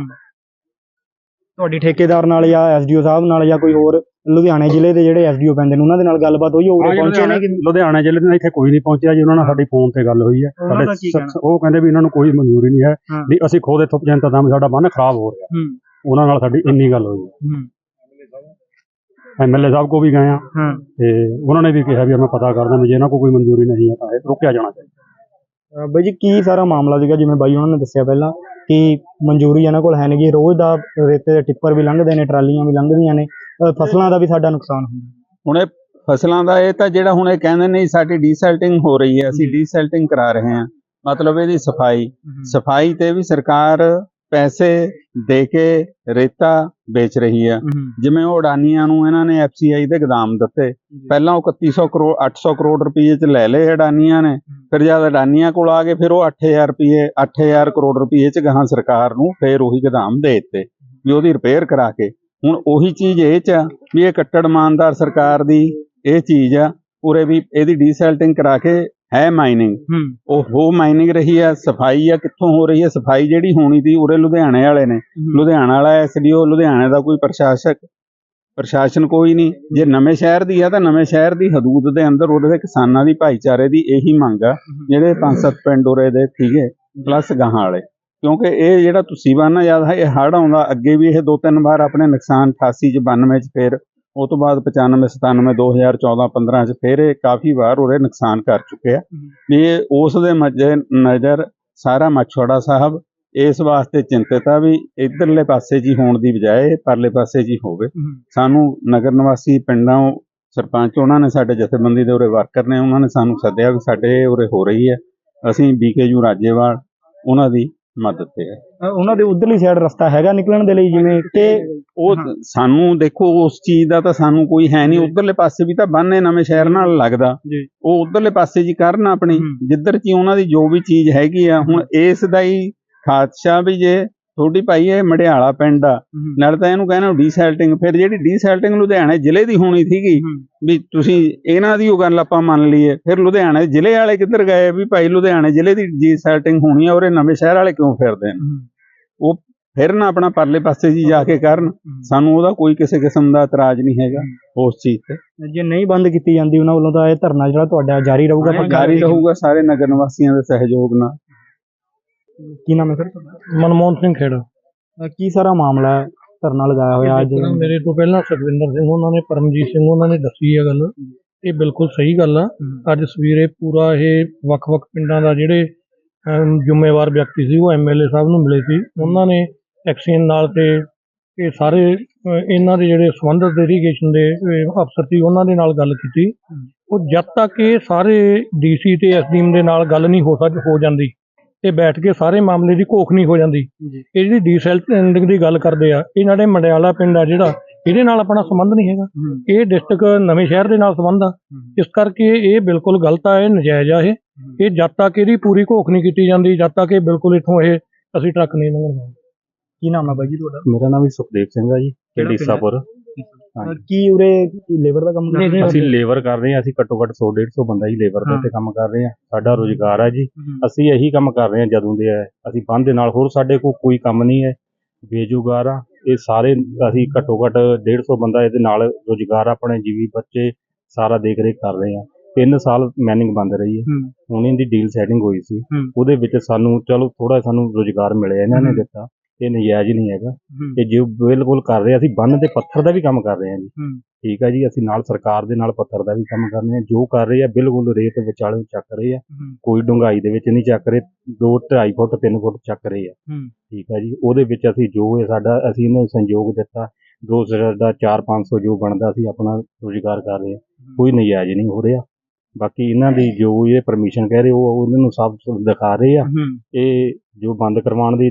ਤੁਹਾਡੀ ਠੇਕੇਦਾਰ ਨਾਲ ਜਾਂ ਐਸਡੀਓ ਸਾਹਿਬ ਨਾਲ ਜਾਂ ਕੋਈ ਹੋਰ ਲੁਧਿਆਣੇ ਜ਼ਿਲ੍ਹੇ ਦੇ ਜਿਹੜੇ ਐਸਡੀਓ ਪੈਂਦੇ ਨੇ ਉਹਨਾਂ ਦੇ ਨਾਲ ਗੱਲਬਾਤ ਹੋਈ ਹੋਊ ਹਾਂ ਜੀ, ਪਹੁੰਚੇ ਨੇ ਕਿ ਲੁਧਿਆਣੇ ਜ਼ਿਲ੍ਹੇ ਦੇ ਇੱਥੇ ਕੋਈ ਨਹੀਂ ਪਹੁੰਚਿਆ ਜੀ ਉਹਨਾਂ ਨਾਲ ਸਾਡੀ ਫੋਨ ਤੇ ਗੱਲ ਹੋਈ ਹੈ। ਸਾਡੇ ਕੀ? ਉਹ ਕਹਿੰਦੇ ਵੀ ਇਹਨਾਂ ਨੂੰ ਕੋਈ ਮਨਜ਼ੂਰੀ ਨਹੀਂ ਹੈ। ਵੀ ਅਸੀਂ ਖੁਦ ਇੱਥੋਂ ਪਜੰਤਾ ਤਾਂ ਸਾਡਾ ਬੰਨ ਖਰਾਬ ਹੋ ਰਿਹਾ। ਉਹਨਾਂ ਨਾਲ ਸਾਡੀ ਇੰਨੀ ਗੱਲ ਹੋਈ ਹੂੰ। ਐਮਐਲਏ ਸਾਹਿਬ ਕੋ ਵੀ ਗਏ ਆ। ਤੇ ਉਹਨਾਂ ਨੇ ਵੀ ਕਿਹਾ ਵੀ ਮੈਂ ਪਤਾ ਕਰਦਾ ਜੇ ਇਹਨਾਂ ਕੋਲ ਕੋਈ ਮਨਜ਼ੂਰੀ ਨਹੀਂ ਹੈ ਤਾਂ ਇਹ ਰੁਕਿਆ ਜਾਣਾ ਚਾਹੀਦਾ। ਬਾਈ ਜੀ ਕੀ ਸਾਰਾ ਮਾਮਲਾ ਸੀਗਾ? ਜਿਵੇਂ ਬਾਈ ਉਹਨਾਂ ਨੇ ਦੱਸਿਆ ਪਹਿਲਾਂ। ਕਿ ਮਨਜ਼ੂਰੀ ਇਹਨਾਂ ਕੋਲ ਹੈ ਨਹੀਂ ਰੋਜ਼ ਦਾ ਰੇਤੇ ਦੇ ਟਿੱਪਰ ਵੀ ਲੰਘਦੇ ਨੇ ਟਰਾਲੀਆਂ ਵੀ ਲੰਘਦੀਆਂ ਨੇ। ਫਸਲਾਂ ਦਾ ਵੀ ਸਾਡਾ ਨੁਕਸਾਨ ਹੁੰਦਾ। ਹੁਣ ਇਹ ਫਸਲਾਂ ਦਾ ਇਹ ਤਾਂ ਜਿਹੜਾ ਹੁਣ ਇਹ ਕਹਿੰਦੇ ਨੇ ਸਾਡੀ ਡੀਸੈਲਟਿੰਗ ਹੋ ਰਹੀ ਹੈ ਅਸੀਂ ਡੀਸੈਲਟਿੰਗ ਕਰਾ ਰਹੇ ਹਾਂ। ਮਤਲਬ ਇਹਦੀ ਸਫ਼ਾਈ। ਸਫ਼ਾਈ ਤੇ ਵੀ ਸਰਕਾਰ ਪੈਸੇ ਦੇ ਕੇ ਰੇਤਾ ਵੇਚ ਰਹੀ ਹੈ। ਜਿਵੇਂ ਉਹ ਅਡਾਨੀਆਂ ਨੂੰ ਇਹਨਾਂ ਨੇ ਐਫਸੀਆਈ ਦੇ ਗਦਾਮ ਦਿੱਤੇ। ਪਹਿਲਾਂ ਉਹ 3100 ਕਰੋੜ 800 ਕਰੋੜ ਰੁਪਏ ਚ ਲੈ ਲਏ ਅਡਾਨੀਆਂ ਨੇ। ਫਿਰ ਜਦ ਅਡਾਨੀਆਂ ਕੋਲ ਆ ਗਏ ਫਿਰ ਉਹ 8000 ਰੁਪਏ 8000 ਕਰੋੜ ਰੁਪਏ ਚ ਗਾਹਾਂ ਸਰਕਾਰ ਨੂੰ ਫਿਰ ਉਹੀ ਗਦਾਮ ਦੇ ਦਿੱਤੇ ਵੀ ਉਹਦੀ ਰਿਪੇਅਰ ਕਰਾ ਕੇ। ਹੁਣ ਉਹੀ ਚੀਜ਼ ਇਹ ਚ ਆ ਵੀ ਇਹ ਕੱਟੜ ਇਮਾਨਦਾਰ ਸਰਕਾਰ ਦੀ ਇਹ ਚੀਜ਼ ਆ ਪੂਰੇ ਵੀ ਇਹਦੀ ਡੀਸੈਲਟਿੰਗ ਕਰਾ ਕੇ ਹੈ ਮਾਈਨਿੰਗ ਹੂੰ। ਉਹ ਹੋ ਮਾਈਨਿੰਗ ਰਹੀ ਆ ਸਫ਼ਾਈ ਆ ਕਿੱਥੋਂ ਹੋ ਰਹੀ ਹੈ? ਸਫ਼ਾਈ ਜਿਹੜੀ ਹੋਣੀ ਸੀ ਉਰੇ ਲੁਧਿਆਣੇ ਵਾਲੇ ਨੇ। ਲੁਧਿਆਣਾ ਵਾਲਾ ਐਸਡੀਓ ਲੁਧਿਆਣੇ ਦਾ ਕੋਈ ਪ੍ਰਸ਼ਾਸਕ ਪ੍ਰਸ਼ਾਸਨ ਕੋਈ ਨਹੀਂ। ਜੇ ਨਵੇਂ ਸ਼ਹਿਰ ਦੀ ਆ ਤਾਂ ਨਵੇਂ ਸ਼ਹਿਰ ਦੀ ਹਦੂਦ ਦੇ ਅੰਦਰ ਉਹਦੇ ਦੇ ਕਿਸਾਨਾਂ ਦੀ ਭਾਈਚਾਰੇ ਦੀ ਇਹੀ ਮੰਗ ਆ ਜਿਹੜੇ ਪੰਜ ਸੱਤ ਪਿੰਡ ਉਰੇ ਦੇ ਸੀਗੇ ਪਲੱਸ ਗਾਹਾਂ ਵਾਲੇ। ਕਿਉਂਕਿ ਇਹ ਜਿਹੜਾ ਤੁਸੀਂ ਬੰਨ ਯਾਦ ਹੈ ਇਹ ਹੜ੍ਹ ਆਉਂਦਾ ਅੱਗੇ ਵੀ ਇਹ ਦੋ ਤਿੰਨ ਵਾਰ ਆਪਣੇ ਨੁਕਸਾਨ 88 ਚ 92 ਚ ਫਿਰ ਉਹ ਤੋਂ ਬਾਅਦ 95 97 2014 15 ਚ ਫਿਰ ਇਹ ਕਾਫੀ ਵਾਰ ਉਰੇ ਨੁਕਸਾਨ ਕਰ ਚੁੱਕੇ ਆ। ਵੀ ਇਹ ਉਸ ਦੇ ਮੱਝੇ ਨਜ਼ਰ ਸਾਰਾ ਮਛਵਾੜਾ ਸਾਹਿਬ ਇਸ ਵਾਸਤੇ ਚਿੰਤਿਤ ਆ ਵੀ ਇਧਰਲੇ ਪਾਸੇ ਜੀ ਹੋਣ ਦੀ ਬਜਾਏ ਪਰਲੇ ਪਾਸੇ ਜੀ ਹੋਵੇ। ਸਾਨੂੰ ਨਗਰ ਨਿਵਾਸੀ ਪਿੰਡਾਂ ਸਰਪੰਚ ਉਹਨਾਂ ਨੇ ਸਾਡੇ ਜਥੇਬੰਦੀ ਦੇ ਉਰੇ ਵਰਕਰ ਨੇ ਉਹਨਾਂ ਨੇ ਸਾਨੂੰ ਸੱਦਿਆ ਵੀ ਸਾਡੇ ਉਰੇ ਹੋ ਰਹੀ ਹੈ। ਅਸੀਂ ਬੀਕੇਯੂ ਰਾਜੇਵਾਲ ਉਹਨਾਂ ਦੀ ਮਦਦ ਤੇ ਹੈ ਉਹਨਾਂ ਦੇ ਉਧਰਲੀ ਸਾਈਡ ਰਸਤਾ ਹੈਗਾ ਨਿਕਲਣ ਦੇ ਲਈ ਜਿਵੇਂ ਕਿ ਉਹ ਹਾਂ। ਸਾਨੂੰ ਦੇਖੋ ਉਸ ਚੀਜ਼ ਦਾ ਤਾਂ ਸਾਨੂੰ ਕੋਈ ਹੈ ਨਹੀਂ ਉਧਰਲੇ ਪਾਸੇ ਵੀ ਤਾਂ ਬੰਨੇ ਨਵੇਂ ਸ਼ਹਿਰ ਨਾਲ ਲੱਗਦਾ ਜੀ। ਉਹ ਉਧਰਲੇ ਪਾਸੇ ਜੀ ਕਰਨ ਆਪਣੀ ਹੂੰ। ਜਿੱਧਰ ਕੀ ਉਹਨਾਂ ਦੀ ਜੋ ਵੀ ਚੀਜ਼ ਹੈਗੀ ਆ ਹੁਣ ਇਸ ਦਾ ਹੀ ਖਾਦਸ਼ਾ ਵੀ ਜੇ ਤੁਹਾਡੀ ਭਾਈ ਇਹ ਮੜਿਆਲਾ ਪਿੰਡ ਆ। ਨਾਲ ਤਾਂ ਇਹਨੂੰ ਕਹਿੰਦੇ ਡੀਸੈਲਟਿੰਗ ਫਿਰ ਜਿਹੜੀ ਡੀਸੈਲਟਿੰਗ ਲੁਧਿਆਣੇ ਜ਼ਿਲ੍ਹੇ ਦੀ ਹੋਣੀ ਸੀਗੀ ਵੀ ਤੁਸੀਂ ਇਹਨਾਂ ਦੀ ਉਹ ਗੱਲ ਆਪਾਂ ਮੰਨ ਲਈਏ ਫਿਰ ਲੁਧਿਆਣੇ ਜ਼ਿਲ੍ਹੇ ਵਾਲੇ ਕਿੱਧਰ ਗਏ ਵੀ ਭਾਈ ਲੁਧਿਆਣੇ ਜ਼ਿਲ੍ਹੇ ਦੀ ਡੀਸੈਲਟਿੰਗ ਹੋਣੀ ਆ ਔਰ ਇਹ ਨਵੇਂ ਸ਼ਹਿਰ ਵਾਲੇ ਕਿਉਂ ਫਿਰਦੇ ਨੇ? ਫਿਰ ਨਾ ਆਪਣਾ ਪਰਲੇ ਪਾਸੇ ਜੀ ਜਾ ਕੇ ਕਰਨ। ਸਾਨੂੰ ਉਹਦਾ ਕੋਈ ਕਿਸੇ ਕਿਸਮ ਦਾ ਇਤਰਾਜ਼ ਨਹੀਂ ਹੈਗਾ ਉਸ ਚੀਜ਼ ਤੇ। ਜੇ ਨਹੀਂ ਬੰਦ ਕੀਤੀ ਜਾਂਦੀ ਉਹਨਾਂ ਵੱਲੋਂ ਤਾਂ ਇਹ ਧਰਨਾ ਜਿਹੜਾ ਤੁਹਾਡਾ ਜਾਰੀ ਰਹੂਗਾ ਜਾਰੀ ਰਹੂਗਾ ਸਾਰੇ ਨਗਰ ਨਿਵਾਸੀਆਂ ਦੇ ਸਹਿਯੋਗ ਨਾਲ। ਕੀ ਨਾਮ ਹੈ ਸਰ ਮਨਮੋਹਨ ਸਿੰਘ ਖੇੜਾ। ਕੀ ਸਾਰਾ ਮਾਮਲਾ ਹੈ? ਧਰਨਾ ਲਗਾਇਆ ਹੋਇਆ ਅੱਜ? ਮੇਰੇ ਤੋਂ ਪਹਿਲਾਂ ਸੁਖਵਿੰਦਰ ਸਿੰਘ ਉਹਨਾਂ ਨੇ ਪਰਮਜੀਤ ਸਿੰਘ ਉਹਨਾਂ ਨੇ ਦੱਸੀ ਇਹ ਗੱਲ। ਇਹ ਬਿਲਕੁਲ ਸਹੀ ਗੱਲ ਆ। ਅੱਜ ਸਵੇਰੇ ਪੂਰਾ ਇਹ ਵੱਖ-ਵੱਖ ਪਿੰਡਾਂ ਦਾ ਜਿਹੜੇ ਅਮ, ਜ਼ਿੰਮੇਵਾਰ ਵਿਅਕਤੀ ਸੀ ਉਹ ਐਮਐਲਏ ਸਾਹਿਬ ਨੂੰ ਮਿਲੇ ਸੀ। ਉਹਨਾਂ ਨੇ ਐਕਸੀਅਨ ਨਾਲ ਤੇ ਇਹ ਸਾਰੇ ਅ, ਇਹਨਾਂ ਦੇ ਜਿਹੜੇ ਸੰਬੰਧਿਤ ਇਰੀਗੇਸ਼ਨ ਦੇ ਅ, ਅਫਸਰ ਸੀ ਉਹਨਾਂ ਦੇ ਨਾਲ ਗੱਲ ਕੀਤੀ। ਉਹ ਜਦ ਤੱਕ ਇਹ ਸਾਰੇ ਡੀਸੀ ਤੇ ਐਸਡੀਐਮ ਦੇ ਨਾਲ ਗੱਲ ਨਹੀਂ ਹੋ ਸਕ ਹੋ ਜਾਂਦੀ ਤੇ ਬੈਠ ਕੇ ਸਾਰੇ ਮਾਮਲੇ ਦੀ ਘੋਖ ਨਹੀਂ ਹੋ ਜਾਂਦੀ। ਇਹ ਜਿਹੜੀ ਡੀਸੈਲਟਿੰਗ ਦੀ ਗੱਲ ਕਰਦੇ ਆ ਇਹਨਾਂ ਦੇ ਮੰਡਿਆਲਾ ਪਿੰਡ ਆ ਜਿਹੜਾ ਇਹਦੇ ਨਾਲ ਆਪਣਾ ਸੰਬੰਧ ਨਹੀਂ ਹੈਗਾ। ਇਹ ਡਿਸਟ੍ਰਿਕਟ ਨਵੇਂ ਸ਼ਹਿਰ ਦੇ ਨਾਲ ਸੰਬੰਧ ਆ। ਇਸ ਕਰਕੇ ਇਹ ਬਿਲਕੁਲ ਗਲਤ ਆ ਇਹ ਨਜਾਇਜ਼ ਆ ਇਹ। ਇਹ ਜਦ ਤੱਕ ਇਹਦੀ ਪੂਰੀ ਘੋਖ ਨਹੀਂ ਕੀਤੀ ਜਾਂਦੀ ਜਦ ਤੱਕ ਇਹ ਬਿਲਕੁਲ ਇੱਥੋਂ ਇਹ ਅਸੀਂ ਟਰੱਕ ਨਹੀਂ ਲੰਘਣ ਕੀ ਨਾਮ ਹੈ ਬਾਈ ਜੀ ਤੁਹਾਡਾ? ਮੇਰਾ ਨਾਮ ਵੀ ਸੁਖਦੇਵ ਸਿੰਘ ਆ ਜੀ? ਢੀਸਾਪੁਰ ਅਹ ਕੀ ਉਰੇ ਲੇਬਰ ਦਾ ਕੰਮ ਕਰਦੇ ਹੋ? ਅਸੀਂ ਲੇਬਰ ਕਰ ਰਹੇ ਹਾਂ ਅਸੀਂ ਘੱਟੋ ਘੱਟ 100 150 ਬੰਦਾ ਹੀ ਲੇਬਰ ਦੇ ਹਾਂ। ਕੰਮ ਕਰ ਰਹੇ ਹਾਂ ਸਾਡਾ ਰੋਜ਼ਗਾਰ ਹੈ ਜੀ। ਅਸੀਂ ਇਹੀ ਕੰਮ ਕਰ ਰਹੇ ਹਾਂ ਜਦੋਂ ਦੇ ਆਏ ਅਸੀਂ ਬੰਦ ਦੇ ਨਾਲ ਹੋਰ ਸਾਡੇ ਕੋਲ ਕੋਈ ਕੰਮ ਨਹੀਂ ਹੈ ਬੇਜੁਗਾਰ ਆ ਇਹ ਸਾਰੇ ਅਸੀਂ ਘੱਟੋ ਘੱਟ 150 ਬੰਦਾ ਇਹਦੇ ਨਾਲ ਰੋਜ਼ਗਾਰ ਆਪਣੇ ਜੀਵੀ ਬੱਚੇ ਸਾਰਾ ਦੇਖ ਰੇਖ ਕਰ ਰਹੇ ਹਾਂ ਤਿੰਨ ਸਾਲ ਮੈਨਿੰਗ ਬੰਦ ਰਹੀ ਹੈ। ਹੁਣ ਇਹਦੀ ਡੀਲ ਸੈਟਿੰਗ ਹੋਈ ਸੀ। ਉਹਦੇ ਵਿੱਚ ਸਾਨੂੰ ਚਲੋ ਥੋੜਾ ਸਾਨੂੰ ਰੋਜ਼ਗਾਰ ਮਿਲਿਆ ਇਹਨਾਂ ਨੇ। ਦਿੱਤਾ ਇਹ ਨਜਾਇਜ਼ ਨਹੀਂ ਹੈਗਾ। ਇਹ ਜੋ ਬਿਲਕੁਲ ਕਰ ਰਹੇ ਅਸੀਂ ਬੰਨ ਦੇ ਪੱਥਰ ਦਾ ਵੀ ਕੰਮ ਕਰ ਰਹੇ ਹਾਂ ਜੀ। ਠੀਕ ਆ ਜੀ ਅਸੀਂ ਨਾਲ ਸਰਕਾਰ ਦੇ ਨਾਲ ਪੱਥਰ ਦਾ ਵੀ ਕੰਮ ਕਰ ਰਹੇ ਹਾਂ। ਜੋ ਕਰ ਰਹੇ ਆ ਬਿਲਕੁਲ ਰੇਤ ਵਿਚਾਲੇ ਚੱਕ ਰਹੇ ਆ। ਕੋਈ ਡੂੰਘਾਈ ਦੇ ਵਿੱਚ ਨਹੀਂ ਚੱਕ ਰਹੇ 2 2.5 ਫੁੱਟ 3 ਫੁੱਟ ਚੱਕ ਰਹੇ ਆ। ਠੀਕ ਆ ਜੀ ਉਹਦੇ ਵਿੱਚ ਅਸੀਂ ਜੋ ਇਹ ਸਾਡਾ ਅਸੀਂ ਇਹਨਾਂ ਨੂੰ ਸੰਯੋਗ ਦਿੱਤਾ। ਦੋ ਦਾ 4 500 ਜੋ ਬਣਦਾ ਸੀ ਆਪਣਾ ਰੋਜ਼ਗਾਰ ਕਰ ਰਹੇ ਆ ਕੋਈ ਨਜਾਇਜ਼ ਨਹੀਂ ਹੋ ਰਿਹਾ। ਬਾਕੀ ਇਹਨਾਂ ਦੀ ਜੋ ਇਹ ਪਰਮਿਸ਼ਨ ਕਹਿ ਰਹੇ ਉਹ ਉਹਨਾਂ ਨੂੰ ਸਭ ਦਿਖਾ ਰਹੇ ਆ। ਇਹ ਜੋ ਬੰਦ ਕਰਵਾਉਣ ਦੀ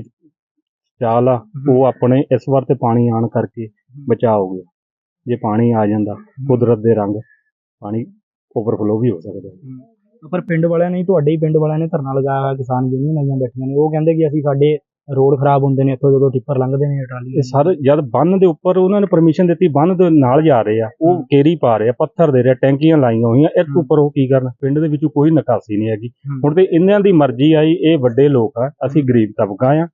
ਚਾਲ ਆ ਉਹ ਆਪਣੇ ਇਸ ਵਾਰ ਤੇ ਪਾਣੀ ਆਣ ਕਰਕੇ ਬਚਾਅ ਹੋ ਗਿਆ ਜੇ ਪਾਣੀ ਆ ਜਾਂਦਾ ਕੁਦਰਤ ਦੇ ਰੰਗ ਪਾਣੀ ਓਵਰਫਲੋ ਵੀ ਹੋ ਸਕਦਾ ਹੈ। ਪਰ ਪਿੰਡ ਵਾਲਿਆਂ ਨੇ ਤੁਹਾਡੇ ਹੀ ਪਿੰਡ ਵਾਲਿਆਂ ਨੇ ਧਰਨਾ ਲਗਾਇਆ ਹੋਇਆ ਕਿਸਾਨ ਯੂਨੀਅਨ ਆਈਆਂ ਬੈਠੀਆਂ ਨੇ। ਉਹ ਕਹਿੰਦੇ ਕਿ ਅਸੀਂ ਸਾਡੇ ਰੋਡ ਖਰਾਬ ਹੁੰਦੇ ਨੇ ਇੱਥੋਂ ਜਦੋਂ ਟਿੱਪਰ ਲੰਘਦੇ ਨੇ ਟਰਾਲੀ ਇਹ ਸਰ ਜਦ ਬੰਨ ਦੇ ਉੱਪਰ ਉਹਨਾਂ ਨੇ ਪਰਮਿਸ਼ਨ ਦਿੱਤੀ ਬੰਨ ਦੇ ਨਾਲ ਜਾ ਰਹੇ ਆ ਉਹ ਕੇਰੀ ਪਾ ਰਹੇ ਆ ਪੱਥਰ ਦੇ ਰਹੇ ਟੈਂਕੀਆਂ ਲਾਈਆਂ ਹੋਈਆਂ ਇਹ ਤੋਂ ਉੱਪਰ ਉਹ ਕੀ ਕਰਨ? ਪਿੰਡ ਦੇ ਵਿੱਚ ਕੋਈ ਨਿਕਾਸੀ ਨਹੀਂ ਹੈਗੀ। ਹੁਣ ਤੇ ਇਹਨਾਂ ਦੀ ਮਰਜ਼ੀ ਆਈ ਇਹ ਵੱਡੇ ਲੋਕ ਆ ਅਸੀਂ ਗਰੀਬ ਤਬਕਾ ਆ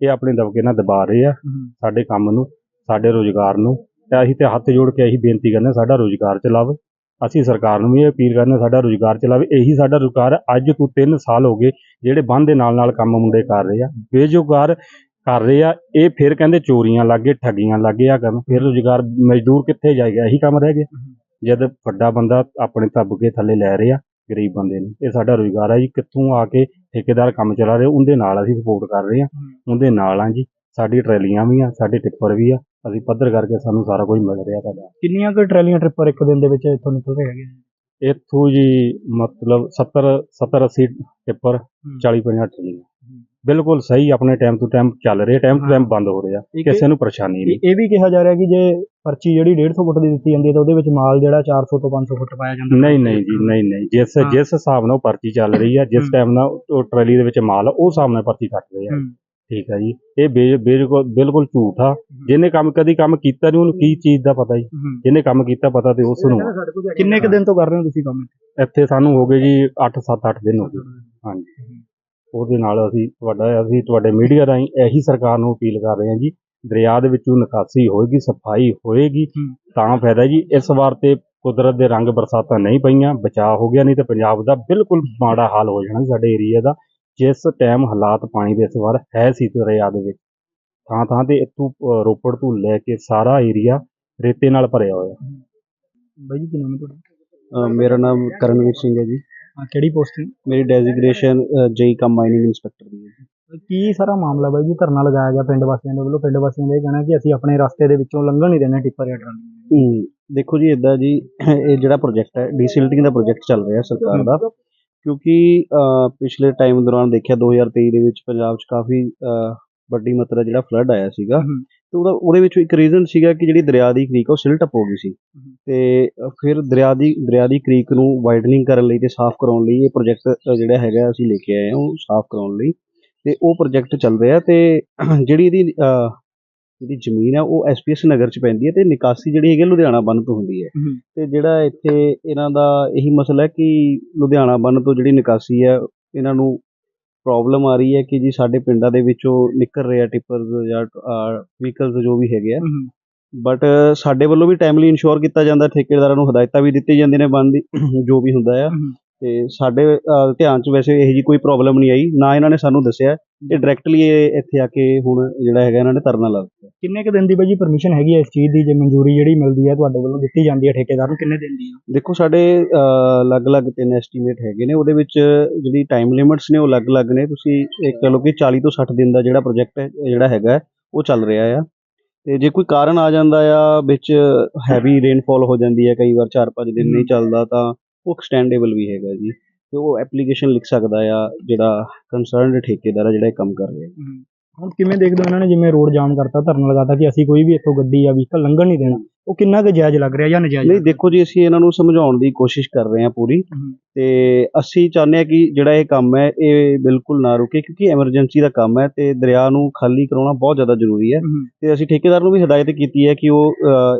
ਇਹ ਆਪਣੇ ਦਬਕੇ ਨਾਲ ਦਬਾ ਰਹੇ ਆ। ਸਾਡੇ ਕੰਮ ਨੂੰ ਸਾਡੇ ਰੋਜ਼ਗਾਰ ਨੂੰ ਤੇ ਅਸੀਂ ਤੇ ਹੱਥ ਜੋੜ ਕੇ ਇਹੀ ਬੇਨਤੀ ਕਰਨੇ ਸਾਡਾ ਰੋਜ਼ਗਾਰ ਚਲਾਵੇ। ਅਸੀਂ ਸਰਕਾਰ ਨੂੰ ਵੀ ਇਹ ਅਪੀਲ ਕਰਨੇ ਸਾਡਾ ਰੋਜ਼ਗਾਰ ਚਲਾਵੇ। ਇਹੀ ਸਾਡਾ ਰੁਜ਼ਗਾਰ। ਅੱਜ ਤੋਂ 3 ਸਾਲ ਹੋ ਗਏ ਜਿਹੜੇ ਬੰਦ ਦੇ ਨਾਲ ਨਾਲ ਕੰਮ ਮੁੰਡੇ ਕਰ ਰਹੇ ਆ। ਬੇਜੁਗਾਰ ਕਰ ਰਹੇ ਆ ਇਹ ਫਿਰ ਕਹਿੰਦੇ ਚੋਰੀਆਂ ਲੱਗੇ ਠੱਗੀਆਂ ਲੱਗੇ ਆ ਕਰਨ ਫਿਰ ਰੁਜ਼ਗਾਰ ਮਜ਼ਦੂਰ ਕਿੱਥੇ ਜਾਏਗਾ? ਇਹੀ ਕੰਮ ਰਹਿ ਗਿਆ ਜਦ ਵੱਡਾ ਬੰਦਾ ਆਪਣੇ ਤਬਕੇ ਥੱਲੇ ਲੈ ਰਿਹਾ ਗਰੀਬ ਬੰਦੇ ਨੂੰ ਇਹ ਸਾਡਾ ਰੁਜ਼ਗਾਰ ਹੈ ਜੀ। ਕਿੱਥੋਂ ਆ ਕੇ ਠੇਕੇਦਾਰ ਕੰਮ ਚਲਾ ਰਹੇ ਉਹਦੇ ਨਾਲ ਅਸੀਂ ਸਪੋਰਟ ਕਰ ਰਹੇ ਹਾਂ। ਉਹਦੇ ਨਾਲ ਆ ਜੀ ਸਾਡੀ ਟਰੈਲੀਆਂ ਵੀ ਆ ਸਾਡੇ ਟਿੱਪਰ ਵੀ ਆ ਅਸੀਂ ਪੱਧਰ ਕਰਕੇ ਸਾਨੂੰ ਸਾਰਾ ਕੁਝ ਮਿਲ ਰਿਹਾ ਸਾਡਾ। ਕਿੰਨੀਆਂ ਕੁ ਟਰਾਲੀਆਂ ਟ੍ਰਿਪਰ ਇੱਕ ਦਿਨ ਦੇ ਵਿੱਚ ਇੱਥੋਂ ਨਿਕਲ ਰਹੇ ਹੈਗੇ ਇੱਥੋਂ ਜੀ ਮਤਲਬ 70 70 80 ਟਿੱਪਰ 40 50 ਟਰਲੀਆਂ। ਬਿਲਕੁਲ ਸਹੀ ਆਪਣੇ ਟਾਈਮ ਟੂ ਟਾਈਮ ਚੱਲ ਰਹੇ ਟਾਈਮ ਟੂ ਟਾਈਮ ਬੰਦ ਹੋ ਰਿਹਾ ਕਿਸੇ ਨੂੰ ਪਰੇਸ਼ਾਨੀ ਨਹੀਂ। ਇਹ ਵੀ ਕਿਹਾ ਜਾ ਰਿਹਾ ਕਿ ਜੇ ਪਰਚੀ ਜਿਹੜੀ 150 ਫੁੱਟ ਦੀ ਦਿੱਤੀ ਜਾਂਦੀ ਹੈ ਤਾਂ ਉਹਦੇ ਵਿੱਚ ਮਾਲ ਜਿਹੜਾ 400 ਤੋਂ 500 ਫੁੱਟ ਪਾਇਆ ਜਾਂਦਾ। ਨਹੀਂ ਨਹੀਂ ਜੀ ਨਹੀਂ ਨਹੀਂ। ਜਿਸ ਹਾਂ। ਜਿਸ ਹਿਸਾਬ ਨਾਲ ਉਹ ਪਰਚੀ ਚੱਲ ਰਹੀ ਆ ਜਿਸ ਹੂੰ। ਟਾਈਮ ਨਾਲ ਉਹ ਟਰਾਲੀ ਦੇ ਵਿੱਚ ਮਾਲ ਆ, ਉਹ ਹਿਸਾਬ ਨਾਲ ਪਰਚੀ ਕੱਟ ਰਹੇ ਆ। ਹੂੰ। ਠੀਕ ਆ ਜੀ। ਇਹ ਬੇ- ਬਿਲਕੁਲ ਬਿਲਕੁਲ ਝੂਠ ਆ। ਜਿਹਨੇ ਕੰਮ ਕਦੀ ਕੰਮ ਕੀਤਾ ਨਹੀਂ ਉਹਨੂੰ ਕੀ ਚੀਜ਼ ਦਾ ਪਤਾ ਜੀ? ਜਿਹਨੇ ਕੰਮ ਕੀਤਾ ਪਤਾ ਤੇ ਉਸ ਨੂੰ। ਆ। ਕਿੰਨੇ ਕੁ ਦਿਨ ਤੋਂ ਕਰ ਰਹੇ ਹੋ ਤੁਸੀਂ ਕੰਮ? ਇੱਥੇ ਸਾਨੂੰ ਹੋ ਗਏ ਜੀ 8 7 8 ਦਿਨ ਹੋ ਗਏ। ਹਾਂਜੀ। ਉਹਦੇ ਨਾਲ ਅਸੀਂ ਤੁਹਾਡਾ ਅਸੀਂ ਤੁਹਾਡੇ ਮੀਡੀਆ ਰਾਹੀਂ ਇਹੀ ਸਰਕਾਰ ਨੂੰ ਅਪੀਲ ਕਰ ਰਹੇ ਹਾਂ ਜੀ ਦਰਿਆ ਦੇ ਵਿੱਚੋਂ ਨਿਕਾਸੀ ਹੋਏਗੀ ਸਫ਼ਾਈ ਹੋਏਗੀ। ਤਾਂ ਫਾਇਦਾ ਜੀ। ਇਸ ਵਾਰ ਤੇ ਕੁਦਰਤ ਦੇ ਰੰਗ ਬਰਸਾਤਾਂ ਨਹੀਂ ਪਈਆਂ ਬਚਾਅ ਹੋ ਗਿਆ ਨਹੀਂ ਤੇ ਪੰਜਾਬ ਦਾ ਬਿਲਕੁਲ ਮਾੜਾ ਹਾਲ ਹੋ ਜਾਣਾ ਸਾਡੇ ਏਰੀਆ ਦਾ ਜਿਸ ਟਾਈਮ ਹਾਲਾਤ ਪਾਣੀ ਦੇ ਇਸ ਵਾਰ ਹੈ ਸੀ ਦਰਿਆ ਦੇ ਵਿੱਚ। ਥਾਂ ਥਾਂ ਤੇ ਇੱਥੋਂ ਅ, ਰੋਪੜ ਤੋਂ ਲੈ ਕੇ ਸਾਰਾ ਏਰੀਆ ਰੇਤੇ ਨਾਲ ਭਰਿਆ ਹੋਇਆ। ਬਾਈ ਜੀ ਕੀ ਨਾਮ ਹੈ ਤੁਹਾਡਾ? ਮੇਰਾ ਨਾਮ ਕਰਨਵੀਰ ਸਿੰਘ ਹੈ ਜੀ। ਹਾਂ, ਕਿਹੜੀ ਪੋਸਟਿੰਗ ਮੇਰੀ designation JE cum mining inspector ਦੀ ਹੈ ਜੀ। ਕੀ ਸਾਰਾ ਮਾਮਲਾ ਬਾਈ ਜੀ ਧਰਨਾ ਲਗਾਇਆ ਗਿਆ ਪਿੰਡ ਵਾਸੀਆਂ ਦੇ ਵੱਲੋਂ? ਪਿੰਡ ਵਾਸੀਆਂ ਦਾ ਇਹ ਕਹਿਣਾ ਕਿ ਅਸੀਂ ਆਪਣੇ ਰਸਤੇ ਦੇ ਵਿੱਚੋਂ ਲੰਘਣ ਨਹੀਂ ਦੇਣਾ ਟਿੱਪਰ ਜਾਂ ਟਰਾਲੀ ਹਮ, ਦੇਖੋ ਜੀ ਇਦਾਂ ਜੀ ਇਹ ਜਿਹੜਾ ਪ੍ਰੋਜੈਕਟ ਹੈ ਡੀਸਿਲਟਿੰਗ ਦਾ ਪ੍ਰੋਜੈਕਟ ਚੱਲ ਰਿਹਾ ਸਰਕਾਰ ਦਾ। ਕਿਉਂਕਿ ਪਿਛਲੇ ਟਾਈਮ ਦੌਰਾਨ ਦੇਖਿਆ 2023 ਦੇ ਵਿੱਚ ਪੰਜਾਬ 'ਚ ਕਾਫੀ ਵੱਡੀ ਮਾਤਰਾ ਜਿਹੜਾ ਫਲੱਡ ਆਇਆ ਸੀਗਾ। ਹਮ। ਤੇ ਉਹਦਾ ਉਹਦੇ ਵਿੱਚ ਇੱਕ ਰੀਜ਼ਨ ਸੀਗਾ ਕਿ ਜਿਹੜੀ ਦਰਿਆ ਦੀ ਕ੍ਰੀਕ ਉਹ ਸਿਲਟ ਅਪ ਹੋ ਗਈ ਸੀ। ਤੇ ਫਿਰ ਦਰਿਆ ਦੀ ਦਰਿਆ ਦੀ ਕ੍ਰੀਕ ਨੂੰ ਵਾਈਡਨਿੰਗ ਕਰਨ ਲਈ ਤੇ ਸਾਫ਼ ਕਰਾਉਣ ਲਈ ਇਹ ਪ੍ਰੋਜੈਕਟ ਜਿਹੜਾ ਹੈਗਾ ਅਸੀਂ ਲੈ ਕੇ ਆਏ ਹਾਂ ਉਹ ਸਾਫ਼ ਕਰਾਉਣ ਲਈ। ਤੇ ਉਹ ਪ੍ਰੋਜੈਕਟ ਚੱਲ ਰਿਹਾ ਤੇ ਜਿਹੜੀ ਇਹਦੀ ਜਿਹੜੀ ਜ਼ਮੀਨ ਹੈ ਉਹ ਐਸਪੀਐਸ ਨਗਰ ਚ ਪੈਂਦੀ ਹੈ ਤੇ ਨਿਕਾਸੀ ਜਿਹੜੀ ਹੈਗੀ ਲੁਧਿਆਣਾ ਬੰਨ ਤੋਂ ਹੁੰਦੀ ਹੈ। ਤੇ ਜਿਹੜਾ ਇੱਥੇ ਇਹਨਾਂ ਦਾ ਇਹੀ ਮਸਲਾ ਹੈ ਕਿ ਲੁਧਿਆਣਾ ਬੰਨ ਤੋਂ ਜਿਹੜੀ ਨਿਕਾਸੀ ਹੈ ਇਹਨਾਂ ਨੂੰ ਪ੍ਰੋਬਲਮ ਆ ਰਹੀ ਹੈ ਕਿ ਜੀ ਸਾਡੇ ਪਿੰਡਾਂ ਦੇ ਵਿੱਚੋਂ ਨਿਕਲ ਰਿਹਾ ਟਿੱਪਰ ਜਾਂ ਵਹੀਕਲਸ ਜੋ ਵੀ ਹੈਗੇ ਆ। ਬਟ ਸਾਡੇ ਵੱਲੋਂ ਵੀ ਟਾਈਮਲੀ ਇਨਸ਼ੋਰ ਕੀਤਾ ਜਾਂਦਾ ਠੇਕੇਦਾਰਾਂ ਨੂੰ ਹਦਾਇਤਾਂ ਵੀ ਦਿੱਤੀਆਂ ਜਾਂਦੀਆਂ ਨੇ ਬੰਨ ਦੀ ਜੋ ਵੀ ਹੁੰਦਾ ਆ। ਤੇ ਸਾਡੇ ਅ, ਧਿਆਨ 'ਚ ਵੈਸੇ ਇਹੋ ਜੀ ਕੋਈ ਪ੍ਰੋਬਲਮ ਨਹੀਂ ਆਈ ਨਾ ਇਹਨਾਂ ਨੇ ਸਾਨੂੰ ਦੱਸਿਆ। ਇਹ ਡਾਇਰੈਕਟਲੀ ਇੱਥੇ ਆ ਕੇ ਹੁਣ ਜਿਹੜਾ ਹੈਗਾ ਇਹਨਾਂ ਨੇ ਧਰਨਾ ਲਾ ਦਿੱਤਾ। ਕਿੰਨੇ ਕੁ ਦਿਨ ਦੀ ਬਾਈ ਜੀ ਪਰਮਿਸ਼ਨ ਹੈਗੀ ਹੈ ਇਸ ਚੀਜ਼ ਦੀ? ਜੇ ਮਨਜ਼ੂਰੀ ਜਿਹੜੀ ਮਿਲਦੀ ਹੈ ਤੁਹਾਡੇ ਵੱਲੋਂ ਦਿੱਤੀ ਜਾਂਦੀ ਹੈ ਠੇਕੇਦਾਰ ਨੂੰ ਕਿੰਨੇ ਦਿਨ ਦੀ ਹੈ ਦੇਖੋ ਸਾਡੇ ਅ, ਅਲੱਗ-ਅਲੱਗ ਤਿੰਨ ਐਸਟੀਮੇਟ ਹੈਗੇ ਨੇ ਉਹਦੇ ਵਿੱਚ ਜਿਹੜੀ ਟਾਈਮ ਲਿਮਿਟਸ ਨੇ ਉਹ ਅਲੱਗ-ਅਲੱਗ ਨੇ। ਤੁਸੀਂ ਇੱਕ ਕਹ ਲਓ ਕਿ 40 ਤੋਂ 60 ਦਿਨ ਦਾ ਜਿਹੜਾ ਪ੍ਰੋਜੈਕਟ ਹੈ ਜਿਹੜਾ ਹੈਗਾ ਹੈ, ਉਹ ਚੱਲ ਰਿਹਾ ਆ। ਤੇ ਜੇ ਕੋਈ ਕਾਰਨ ਆ ਜਾਂਦਾ ਆ ਵਿੱਚ ਹੈਵੀ ਰੇਨਫਾਲ ਹੋ ਜਾਂਦੀ ਹੈ ਕਈ ਵਾਰ 4-5 ਦਿਨ ਨਹੀਂ ਚੱਲਦਾ ਤਾਂ ਉਹ ਐਕਸਟੈਂਡੇਬਲ ਵੀ ਹੈਗਾ ਜੀ। ਤੇ ਉਹ ਐਪਲੀਕੇਸ਼ਨ ਲਿਖ ਸਕਦਾ ਆ ਜਿਹੜਾ ਕੰਸਰਨਡ ਠੇਕੇਦਾਰ ਆ ਜਿਹੜਾ ਇਹ ਕੰਮ ਕਰ ਰਿਹਾ। ਹੁਣ ਕਿਵੇਂ ਦੇਖਦੇ ਹੋ ਇਹਨਾਂ ਨੇ? ਜਿਵੇਂ ਰੋਡ ਜਾਮ ਕਰਤਾ ਧਰਨਾ ਲਗਾਤਾ ਕਿ ਅਸੀਂ ਕੋਈ ਵੀ ਇੱਥੋਂ ਗੱਡੀ ਜਾਂ ਵਹੀਕਲ ਲੰਘਣ ਨਹੀਂ ਦੇਣਾ। ਉਹ ਕਿੰਨਾ ਕੁ ਜਾਇਜ਼ ਲੱਗ ਰਿਹਾ ਜਾਂ ਨਜਾਇਜ਼ ਨਹੀਂ ਦੇਖੋ ਜੀ ਅਸੀਂ ਇਹਨਾਂ ਨੂੰ ਸਮਝਾਉਣ ਦੀ ਕੋਸ਼ਿਸ਼ ਕਰ ਰਹੇ ਹਾਂ ਪੂਰੀ। ਤੇ ਅਸੀਂ ਚਾਹੁੰਦੇ ਹਾਂ ਕਿ ਜਿਹੜਾ ਇਹ ਕੰਮ ਹੈ ਇਹ ਬਿਲਕੁਲ ਨਾ ਰੁਕੇ ਕਿਉਂਕਿ ਐਮਰਜੈਂਸੀ ਦਾ ਕੰਮ ਹੈ ਤੇ ਦਰਿਆ ਨੂੰ ਖਾਲੀ ਕਰਾਉਣਾ ਬਹੁਤ ਜ਼ਿਆਦਾ ਜ਼ਰੂਰੀ ਹੈ। ਤੇ ਅਸੀਂ ਠੇਕੇਦਾਰ ਨੂੰ ਵੀ ਹਦਾਇਤ ਕੀਤੀ ਹੈ ਕਿ ਉਹ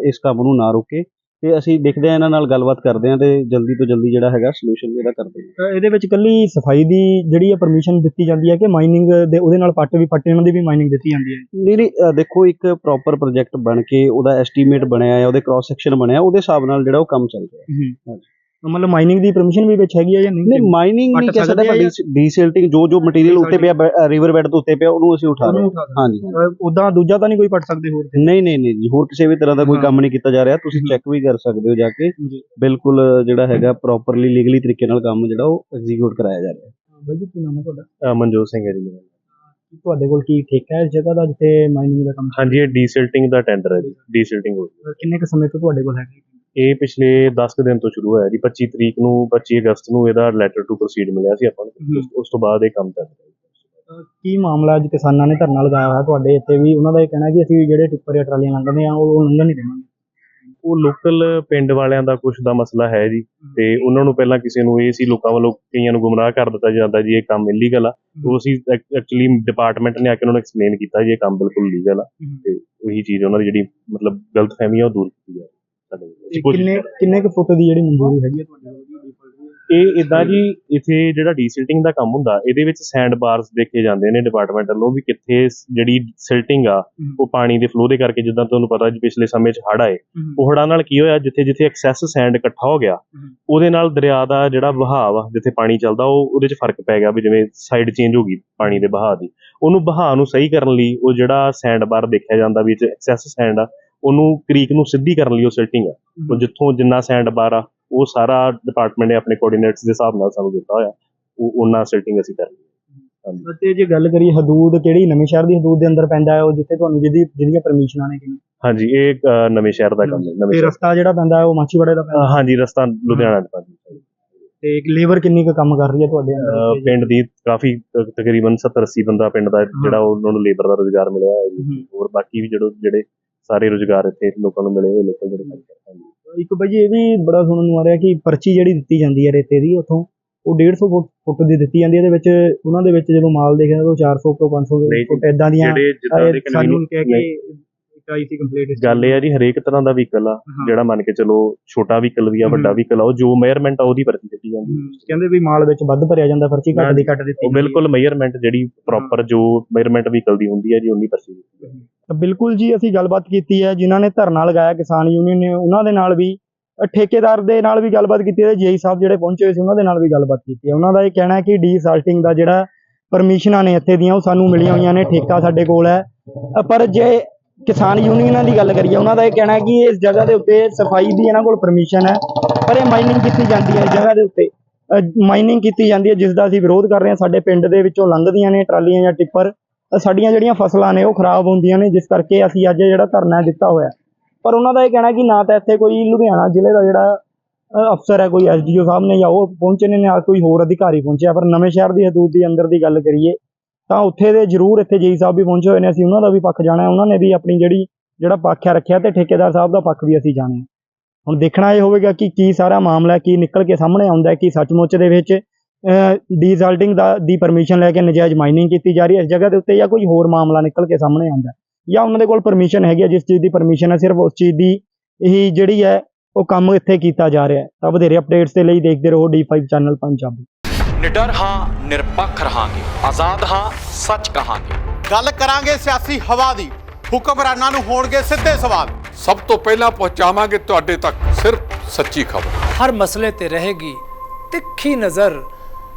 ਇਸ ਕੰਮ ਨੂੰ ਨਾ ਰੋਕੇ। ਤੇ ਅਸੀਂ ਦੇਖਦੇ ਹਾਂ ਇਹਨਾਂ ਨਾਲ ਗੱਲਬਾਤ ਕਰਦੇ ਹਾਂ ਤੇ ਜਲਦੀ ਤੋਂ ਜਲਦੀ ਜਿਹੜਾ ਹੈਗਾ ਸੋਲੂਸ਼ਨ ਇਹਦਾ ਕਰਦੇ ਤਾਂ ਇਹਦੇ ਵਿੱਚ ਕੱਲੀ ਸਫ਼ਾਈ ਦੀ ਜਿਹੜੀ ਹੈ ਪਰਮਿਸ਼ਨ ਦਿੱਤੀ ਜਾਂਦੀ ਹੈ ਕਿ ਮਾਈਨਿੰਗ ਦੇ ਉਹਦੇ ਨਾਲ ਪੱਟ ਵੀ ਪੱਟਣ ਦੀ ਵੀ ਮਾਈਨਿੰਗ ਦਿੱਤੀ ਜਾਂਦੀ ਹੈ? ਨਹੀਂ ਨਹੀਂ ਦੇਖੋ ਇੱਕ ਪ੍ਰੋਪਰ ਪ੍ਰੋਜੈਕਟ ਬਣ ਕੇ ਉਹਦਾ ਐਸਟੀਮੇਟ ਬਣਿਆ ਹੈ ਉਹਦੇ ਕ੍ਰਾਸ ਸੈਕਸ਼ਨ ਬਣਿਆ ਉਹਦੇ ਹਿਸਾਬ ਨਾਲ ਜਿਹੜਾ ਉਹ ਕੰਮ ਚੱਲ ਰਿਹਾ ਹੈ। ਮਤਲਬ ਮਾਈਨਿੰਗ ਦੀ ਪਰਮਿਸ਼ਨ ਵੀ ਵਿੱਚ ਹੈਗੀ ਹੈ ਜਾਂ ਨਹੀਂ? ਨਹੀਂ ਮਾਈਨਿੰਗ ਨਹੀਂ ਕਹਿ ਸਕਦੇ ਆ ਪਰ ਡੀਸਿਲਟਿੰਗ ਜੋ ਜੋ ਮਟੀਰੀਅਲ ਉੱਤੇ ਪਿਆ ਰਿਵਰ ਬੈਡ ਤੋਂ ਉੱਤੇ ਪਿਆ ਉਹਨੂੰ ਅਸੀਂ ਉਠਾ ਰਹੇ ਹਾਂ। ਹਾਂਜੀ। ਉਦਾਂ ਦੂਜਾ ਤਾਂ ਨਹੀਂ ਕੋਈ ਪੱਟ ਸਕਦੇ ਹੋਰ ਨਹੀਂ ਨਹੀਂ ਨਹੀਂ ਜੀ ਹੋਰ ਕਿਸੇ ਵੀ ਤਰ੍ਹਾਂ ਦਾ ਕੋਈ। ਕੰਮ ਨਹੀਂ ਕੀਤਾ ਜਾ ਰਿਹਾ। ਤੁਸੀਂ ਚੈੱਕ ਵੀ ਕਰ ਸਕਦੇ ਹੋ ਜਾ ਕੇ। ਬਿਲਕੁਲ ਜਿਹੜਾ ਹੈਗਾ ਪ੍ਰੋਪਰਲੀ ਲੀਗਲੀ ਤਰੀਕੇ ਨਾਲ ਕੰਮ ਜਿਹੜਾ ਉਹ ਐਗਜ਼ੀਕਿਊਟ ਕਰਾਇਆ ਜਾ ਰਿਹਾ। ਬਾਈ ਜੀ ਕੀ ਨਾਮ ਹੈ ਤੁਹਾਡਾ? ਮਨਜੋਤ ਸਿੰਘ ਹੈ ਜੀ ਮੇਰਾ। ਤੁਹਾਡੇ ਕੋਲ ਕੀ ਠੇਕਾ ਹੈ ਇਸ ਜਗ੍ਹਾ ਦਾ ਜਿੱਥੇ ਮਾਈਨਿੰਗ ਦਾ ਕੰਮ ਹਾਂਜੀ ਇਹ ਡੀਸਿਲਟਿੰਗ ਦਾ ਟੈਂਡਰ ਹੈ ਜੀ। ਡੀਸਿਲਟਿੰਗ ਹੋ ਕਿੰਨੇ ਕੁ ਸਮੇਂ ਤੋਂ ਤੁਹਾਡੇ ਕੋਲ ਹੈ। ਇਹ ਪਿਛਲੇ 10 ਕੁ ਦਿਨ ਤੋਂ ਸ਼ੁਰੂ ਹੋਇਆ ਜੀ 25 ਤਰੀਕ ਨੂੰ 25 ਅਗਸਤ ਨੂੰ ਇਹਦਾ ਲੈਟਰ ਟੂ ਪ੍ਰੋਸੀਡ ਮਿਲਿਆ ਸੀ ਆਪਾਂ ਨੂੰ। ਉਸ- ਤੋਂ ਬਾਅਦ ਇਹ ਕੰਮ ਚੱਲ ਰਿਹਾ ਕੀ ਮਾਮਲਾ ਅੱਜ ਕਿਸਾਨਾਂ ਨੇ ਧਰਨਾ ਲਗਾਇਆ ਹੋਇਆ ਤੁਹਾਡੇ ਇੱਥੇ ਵੀ? ਉਹਨਾਂ ਦਾ ਇਹ ਕਹਿਣਾ ਕਿ ਅਸੀਂ ਜਿਹੜੇ ਟਿੱਪਰ ਜਾਂ ਟਰਾਲੀਆਂ ਲੰਘਦੇ ਆ ਉਹ ਲੰਘਣ ਨਹੀਂ ਦੇਵਾਂਗੇ। ਉਹ ਲੋਕਲ ਪਿੰਡ ਵਾਲਿਆਂ ਦਾ ਕੁਝ ਦਾ ਮਸਲਾ ਹੈ ਜੀ। ਤੇ ਉਹਨਾਂ ਨੂੰ ਪਹਿਲਾਂ ਕਿਸੇ ਨੂੰ ਇਹ ਸੀ ਲੋਕਾਂ ਵੱਲੋਂ ਕਈਆਂ ਨੂੰ ਗੁੰਮਰਾਹ ਕਰ ਦਿੱਤਾ ਜਾਂਦਾ ਜੀ ਇਹ ਕੰਮ ਇਲੀਗਲ ਆ। ਉਹ ਅਸੀਂ ਐਕਚੁਅਲੀ ਡਿਪਾਰਟਮੈਂਟ ਨੇ ਆ ਕੇ ਉਹਨਾਂ ਨੂੰ ਐਕਸਪਲੇਨ ਕੀਤਾ ਜੀ ਇਹ ਕੰਮ ਬਿਲਕੁਲ ਲੀਗਲ ਆ। ਤੇ ਉਹੀ ਚੀਜ਼ ਉਹਨਾਂ ਦੀ ਜਿਹੜੀ ਮਤਲਬ ਗਲਤਫਹਿਮੀ ਆ ਉਹ ਦੂਰ ਕੀਤੀ ਜਾ ਰਹੀ ਸਾਡੇ ਕਿੰਨੇ ਕਿੰਨੇ ਕੁ ਫੁੱਟ ਦੀ ਜਿਹੜੀ ਮਨਜ਼ੂਰੀ ਹੈਗੀ ਹੈ ਤੁਹਾਡੇ ਕੋਲ ਇਹ ਇਦਾਂ ਜੀ ਇੱਥੇ ਜਿਹੜਾ ਡੀਸਿਲਟਿੰਗ ਦਾ ਕੰਮ ਹੁੰਦਾ ਇਹਦੇ ਵਿੱਚ ਸੈਂਡ ਬਾਰਸ ਦੇਖੇ ਜਾਂਦੇ ਨੇ ਡਿਪਾਰਟਮੈਂਟ ਵੱਲੋਂ ਵੀ ਕਿੱਥੇ ਜਿਹੜੀ ਸਿਲਟਿੰਗ ਆ ਉਹ ਪਾਣੀ ਦੇ ਫਲੋ ਦੇ ਕਰਕੇ ਜਿੱਦਾਂ ਤੁਹਾਨੂੰ ਪਤਾ ਜੀ ਪਿਛਲੇ ਸਮੇਂ 'ਚ ਹੜ੍ਹ ਆਏ ਉਹ ਹੜ੍ਹਾਂ ਨਾਲ ਕੀ ਹੋਇਆ ਜਿੱਥੇ ਜਿੱਥੇ ਐਕਸੈਸ ਸੈਂਡ ਇਕੱਠਾ ਹੋ ਗਿਆ ਉਹਦੇ ਨਾਲ ਦਰਿਆ ਦਾ ਜਿਹੜਾ ਵਹਾਅ ਆ ਜਿੱਥੇ ਪਾਣੀ ਚੱਲਦਾ ਉਹ ਉਹਦੇ 'ਚ ਫ਼ਰਕ ਪੈ ਗਿਆ ਵੀ ਜਿਵੇਂ ਸਾਈਡ ਚੇਂਜ ਹੋ ਗਈ ਪਾਣੀ ਦੇ ਵਹਾਅ ਦੀ। ਉਹਨੂੰ ਵਹਾਅ ਨੂੰ ਸਹੀ ਕਰਨ ਲਈ ਉਹ ਜਿਹੜਾ ਸੈਂਡ ਬਾਰ ਦੇਖਿਆ ਜਾਂਦਾ ਵੀ ਇਹ ਐਕਸੈਸ ਸੈਂਡ ਆ ਉਹਨੂੰ ਕ੍ਰੀਕ ਨੂੰ ਸਿੱਧੀ ਕਰਨ ਲਈ ਉਹ ਸਿਲਟਿੰਗ ਆ। ਉਹ ਜਿੱਥੋਂ ਜਿੰਨਾ ਸੈਂਡ ਬਾਰ ਆ ਉਹ ਸਾਰਾ ਡਿਪਾਰਟਮੈਂਟ ਨੇ ਆਪਣੇ ਕੋਆਰਡੀਨੇਟਸ ਦੇ ਹਿਸਾਬ ਨਾਲ ਸਾਨੂੰ ਦਿੱਤਾ ਹੋਇਆ। ਉਹ ਉਹਨਾਂ ਸਿਲਟਿੰਗ ਅਸੀਂ ਕਰਨੀ ਹੈ ਤੇ ਜੇ ਗੱਲ ਕਰੀਏ ਹਦੂਦ ਕਿਹੜੀ ਨਵੇਂ ਸ਼ਹਿਰ ਦੀ ਹਦੂਦ ਦੇ ਅੰਦਰ ਪੈਂਦਾ ਹੈ ਉਹ ਜਿੱਥੇ ਤੁਹਾਨੂੰ ਜਿਹਦੀ ਜਿਹਦੀਆਂ ਪਰਮਿਸ਼ਨਾਂ ਨੇ ਕਿਵੇਂ? ਹਾਂਜੀ ਇਹ ਨਵੇਂ ਸ਼ਹਿਰ ਦਾ ਕੰਮ ਹੈ ਨਵੇਂ ਤੇ ਰਸਤਾ ਜਿਹੜਾ ਪੈਂਦਾ ਹੈ ਉਹ ਮਾਛੀਵਾੜੇ ਦਾ ਪੈਂਦਾ ਹਾਂਜੀ ਰਸਤਾ ਲੁਧਿਆਣਾ ਦਾ ਪੈਂਦਾ। ਤੇ ਲੇਬਰ ਕਿੰਨੀ ਕੁ ਕੰਮ ਕਰ ਰਹੀ ਹੈ ਤੁਹਾਡੇ ਅੰਦਰ? ਪਿੰਡ ਦੀ ਕਾਫੀ ਤਕਰੀਬਨ 70 80 ਬੰਦਾ ਪਿੰਡ ਦਾ ਜਿਹੜਾ ਉਹਨਾਂ ਨੂੰ ਲੇਬਰ ਦਾ ਰੋਜ਼ਗਾਰ ਮਿਲਿਆ ਹਮ। ਹੋਰ ਬਾਕੀ ਵੀ ਜਿਹੜੇ ਜਿਹੜੇ ਸਾਰੇ ਰੋਜ਼ਗਾਰ ਇੱਥੇ ਲੋਕਾਂ ਨੂੰ ਮਿਲੇ ਹੋਏ ਲੋਕਲ ਜਿਹੜੇ ਕੰਮ ਕਰਦੇ ਇੱਕ ਬਾਈ ਜੀ ਇਹ ਵੀ ਬੜਾ ਸੁਣਨ ਨੂੰ ਆ ਰਿਹਾ ਕਿ ਪਰਚੀ ਜਿਹੜੀ ਦਿੱਤੀ ਜਾਂਦੀ ਹੈ ਰੇਤੇ ਦੀ ਉੱਥੋਂ ਉਹ 150 ਫੁੱਟ ਦੀ ਦਿੱਤੀ ਜਾਂਦੀ ਹੈ ਇਹਦੇ ਵਿੱਚ ਉਹਨਾਂ ਦੇ ਵਿੱਚ ਜਦੋਂ ਮਾਲ ਦੇਖਿਆ ਤਾਂ ਉਹ 400 ਤੋਂ 500 ਨਹੀਂ ਜੀ, ਫੁੱਟ ਇਦਾਂ ਦੀਆਂ ਸਾਨੂੰ ਕਹਿ ਕੇ ਇਕਾਈ ਸੀ ਕੰਪਲੀਟ ਗੱਲ ਇਹ ਆ ਜੀ ਹਰੇਕ ਤਰ੍ਹਾਂ ਦਾ ਵਹੀਕਲ ਆ। ਜਿਹੜਾ ਮੰਨ ਕੇ ਚਲੋ ਛੋਟਾ ਵਹੀਕਲ ਵੀ ਆ ਵੱਡਾ। ਵਹੀਕਲ ਆ ਉਹ ਜੋ ਮੇਅਰਮੈਂਟ ਆ ਉਹਦੀ ਪਰਚੀ ਦਿੱਤੀ ਜਾਂਦੀ ਕਹਿੰਦੇ ਵੀ ਮਾਲ ਵਿੱਚ ਵੱਧ ਭਰਿਆ ਜਾਂਦਾ ਪਰਚੀ ਘੱਟ ਦੀ ਘੱਟ ਦਿੱਤੀ ਉਹ ਬਿਲਕੁਲ ਮੇਅਰਮੈਂਟ ਜਿਹੜੀ ਪ੍ਰੋਪਰ ਜੋ ਮੇਅਰਮੈਂਟ ਵਹੀਕਲ ਦੀ ਹੁੰਦੀ ਹੈ ਜੀ ਉਨੀ ਪਰਚੀ ਦਿੱਤੀ ਜਾਂਦੀ ਬਿਲਕੁਲ ਜੀ ਅਸੀਂ ਗੱਲਬਾਤ ਕੀਤੀ ਹੈ, ਜਿਨ੍ਹਾਂ ਨੇ ਧਰਨਾ ਲਗਾਇਆ ਕਿਸਾਨ ਯੂਨੀਅਨ ਨੇ, ਉਹਨਾਂ ਦੇ ਨਾਲ ਵੀ ਠੇਕੇਦਾਰ ਦੇ ਨਾਲ ਵੀ ਗੱਲਬਾਤ ਕੀਤੀ ਹੈ, ਜੇਈ ਸਾਹਿਬ ਜਿਹੜੇ ਪਹੁੰਚੇ ਹੋਏ ਸੀ, ਉਹਨਾਂ ਦੇ ਨਾਲ ਵੀ ਗੱਲਬਾਤ ਕੀਤੀ ਹੈ। ਉਹਨਾਂ ਦਾ ਇਹ ਕਹਿਣਾ ਹੈ ਕਿ ਡੀਸਾਲਟਿੰਗ ਦਾ ਜਿਹੜਾ ਪਰਮਿਸ਼ਨਾਂ ਨੇ ਇੱਥੇ ਦੀਆਂ, ਉਹ ਸਾਨੂੰ ਮਿਲੀਆਂ ਹੋਈਆਂ ਨੇ, ਠੇਕਾ ਸਾਡੇ ਕੋਲ ਹੈ। ਪਰ ਜੇ ਕਿਸਾਨ ਯੂਨੀਅਨਾਂ ਦੀ ਗੱਲ ਕਰੀਏ, ਉਹਨਾਂ ਦਾ ਇਹ ਕਹਿਣਾ ਹੈ ਕਿ ਇਸ ਜਗ੍ਹਾ ਦੇ ਉੱਤੇ ਸਫ਼ਾਈ ਦੀ ਇਹਨਾਂ ਕੋਲ ਪਰਮਿਸ਼ਨ ਹੈ, ਪਰ ਇਹ ਮਾਈਨਿੰਗ ਕੀਤੀ ਜਾਂਦੀ ਹੈ ਇਸ ਜਗ੍ਹਾ ਦੇ ਉੱਤੇ। ਮਾਈਨਿੰਗ ਕੀਤੀ ਜਾਂਦੀ ਹੈ, ਜਿਸ ਦਾ ਅਸੀਂ ਵਿਰੋਧ ਕਰ ਰਹੇ ਹਾਂ, ਸਾਡੇ ਪਿੰਡ ਦੇ ਵਿੱਚੋਂ ਲੰਘਦੀਆਂ ਨੇ ਟਰਾਲੀਆਂ ਜਾਂ ਟਿੱਪਰ। ਸਾਡੀਆਂ ਜਿਹੜੀਆਂ ਫਸਲਾਂ ਨੇ ਉਹ ਖਰਾਬ ਹੁੰਦੀਆਂ ਨੇ, ਜਿਸ ਕਰਕੇ ਅਸੀਂ ਅੱਜ ਜਿਹੜਾ ਧਰਨਾ ਦਿੱਤਾ ਹੋਇਆ ਪਰ ਉਹਨਾਂ ਦਾ ਇਹ ਕਹਿਣਾ ਕਿ ਨਾ ਤਾਂ ਇੱਥੇ ਕੋਈ ਲੁਧਿਆਣਾ ਜ਼ਿਲ੍ਹੇ ਦਾ ਜਿਹੜਾ ਅਫਸਰ ਹੈ, ਕੋਈ ਐਸਡੀਓ ਸਾਹਿਬ ਨੇ ਜਾਂ ਉਹ ਪਹੁੰਚੇ ਨੇ ਨਾ ਕੋਈ ਹੋਰ ਅਧਿਕਾਰੀ ਪਹੁੰਚਿਆ, ਪਰ ਨਵੇਂ ਸ਼ਹਿਰ ਦੀ ਹਦੂਦ ਦੀ ਅੰਦਰ ਦੀ ਗੱਲ ਕਰੀਏ, ਤਾਂ ਉੱਥੇ ਦੇ ਜ਼ਰੂਰ ਇੱਥੇ ਜੇਈ ਸਾਹਿਬ ਵੀ ਪਹੁੰਚੇ ਹੋਏ ਨੇ, ਅਸੀਂ ਉਹਨਾਂ ਦਾ ਵੀ ਪੱਖ ਜਾਣਾ ਉਹਨਾਂ ਨੇ ਵੀ ਆਪਣੀ ਜਿਹੜੀ, ਜਿਹੜਾ ਪੱਖ ਹੈ ਰੱਖਿਆ ਤੇ ਠੇਕੇਦਾਰ ਸਾਹਿਬ ਦਾ ਪੱਖ ਵੀ ਅਸੀਂ ਜਾਣਿਆ। ਹੁਣ ਦੇਖਣਾ ਇਹ ਹੋਵੇਗਾ ਕਿ ਕੀ ਸਾਰਾ ਮਾਮਲਾ ਕੀ ਨਿਕਲ ਕੇ ਸਾਹਮਣੇ ਆਉਂਦਾ ਹੈ, ਕਿ ਸੱਚਮੁੱਚ ਦੇ ਵਿੱਚ ਡੀਜ਼ਲਟਿੰਗ ਦਾ ਦੀ ਪਰਮਿਸ਼ਨ ਲੈ ਕੇ ਨਜਾਇਜ਼ ਮਾਈਨਿੰਗ ਕੀਤੀ ਜਾ ਰਹੀ ਹੈ। ਇਸ ਜਗ੍ਹਾ ਦੇ ਉੱਤੇ ਜਾਂ ਕੋਈ ਹੋਰ ਮਾਮਲਾ ਨਿਕਲ ਕੇ ਸਾਹਮਣੇ ਆਉਂਦਾ ਹੈ। ਜਾਂ ਉਹਨਾਂ ਦੇ ਕੋਲ ਪਰਮਿਸ਼ਨ ਹੈਗੀ ਹੈ ਜਿਸ ਚੀਜ਼ ਦੀ ਪਰਮਿਸ਼ਨ ਹੈ ਸਿਰਫ ਉਸ ਚੀਜ਼ ਦੀ ਹੀ ਜਿਹੜੀ ਹੈ ਉਹ ਕੰਮ ਇੱਥੇ ਕੀਤਾ ਜਾ ਰਿਹਾ ਹੈ। ਤਾਂ ਵਧੇਰੇ ਅਪਡੇਟਸ ਦੇ ਲਈ ਦੇਖਦੇ ਰਹੋ D5 ਚੈਨਲ ਪੰਜਾਬੀ। ਨਿਡਰ ਹਾਂ ਨਿਰਪੱਖ ਰਹਾਂਗੇ। ਆਜ਼ਾਦ ਹਾਂ ਸੱਚ ਕਹਾਂਗੇ। ਗੱਲ ਕਰਾਂਗੇ ਸਿਆਸੀ ਹਵਾ ਦੀ। ਹੁਕਮਰਾਨਾਂ ਨੂੰ ਹੋਣਗੇ ਸਿੱਧੇ ਸਵਾਲ। ਸਭ ਤੋਂ ਪਹਿਲਾਂ ਪਹੁੰਚਾਵਾਂਗੇ ਤੁਹਾਡੇ ਤੱਕ ਸਿਰਫ ਸੱਚੀ ਖਬਰ। ਹਰ ਮਸਲੇ ਤੇ ਰਹੇਗੀ ਤਿੱਖੀ ਨਜ਼ਰ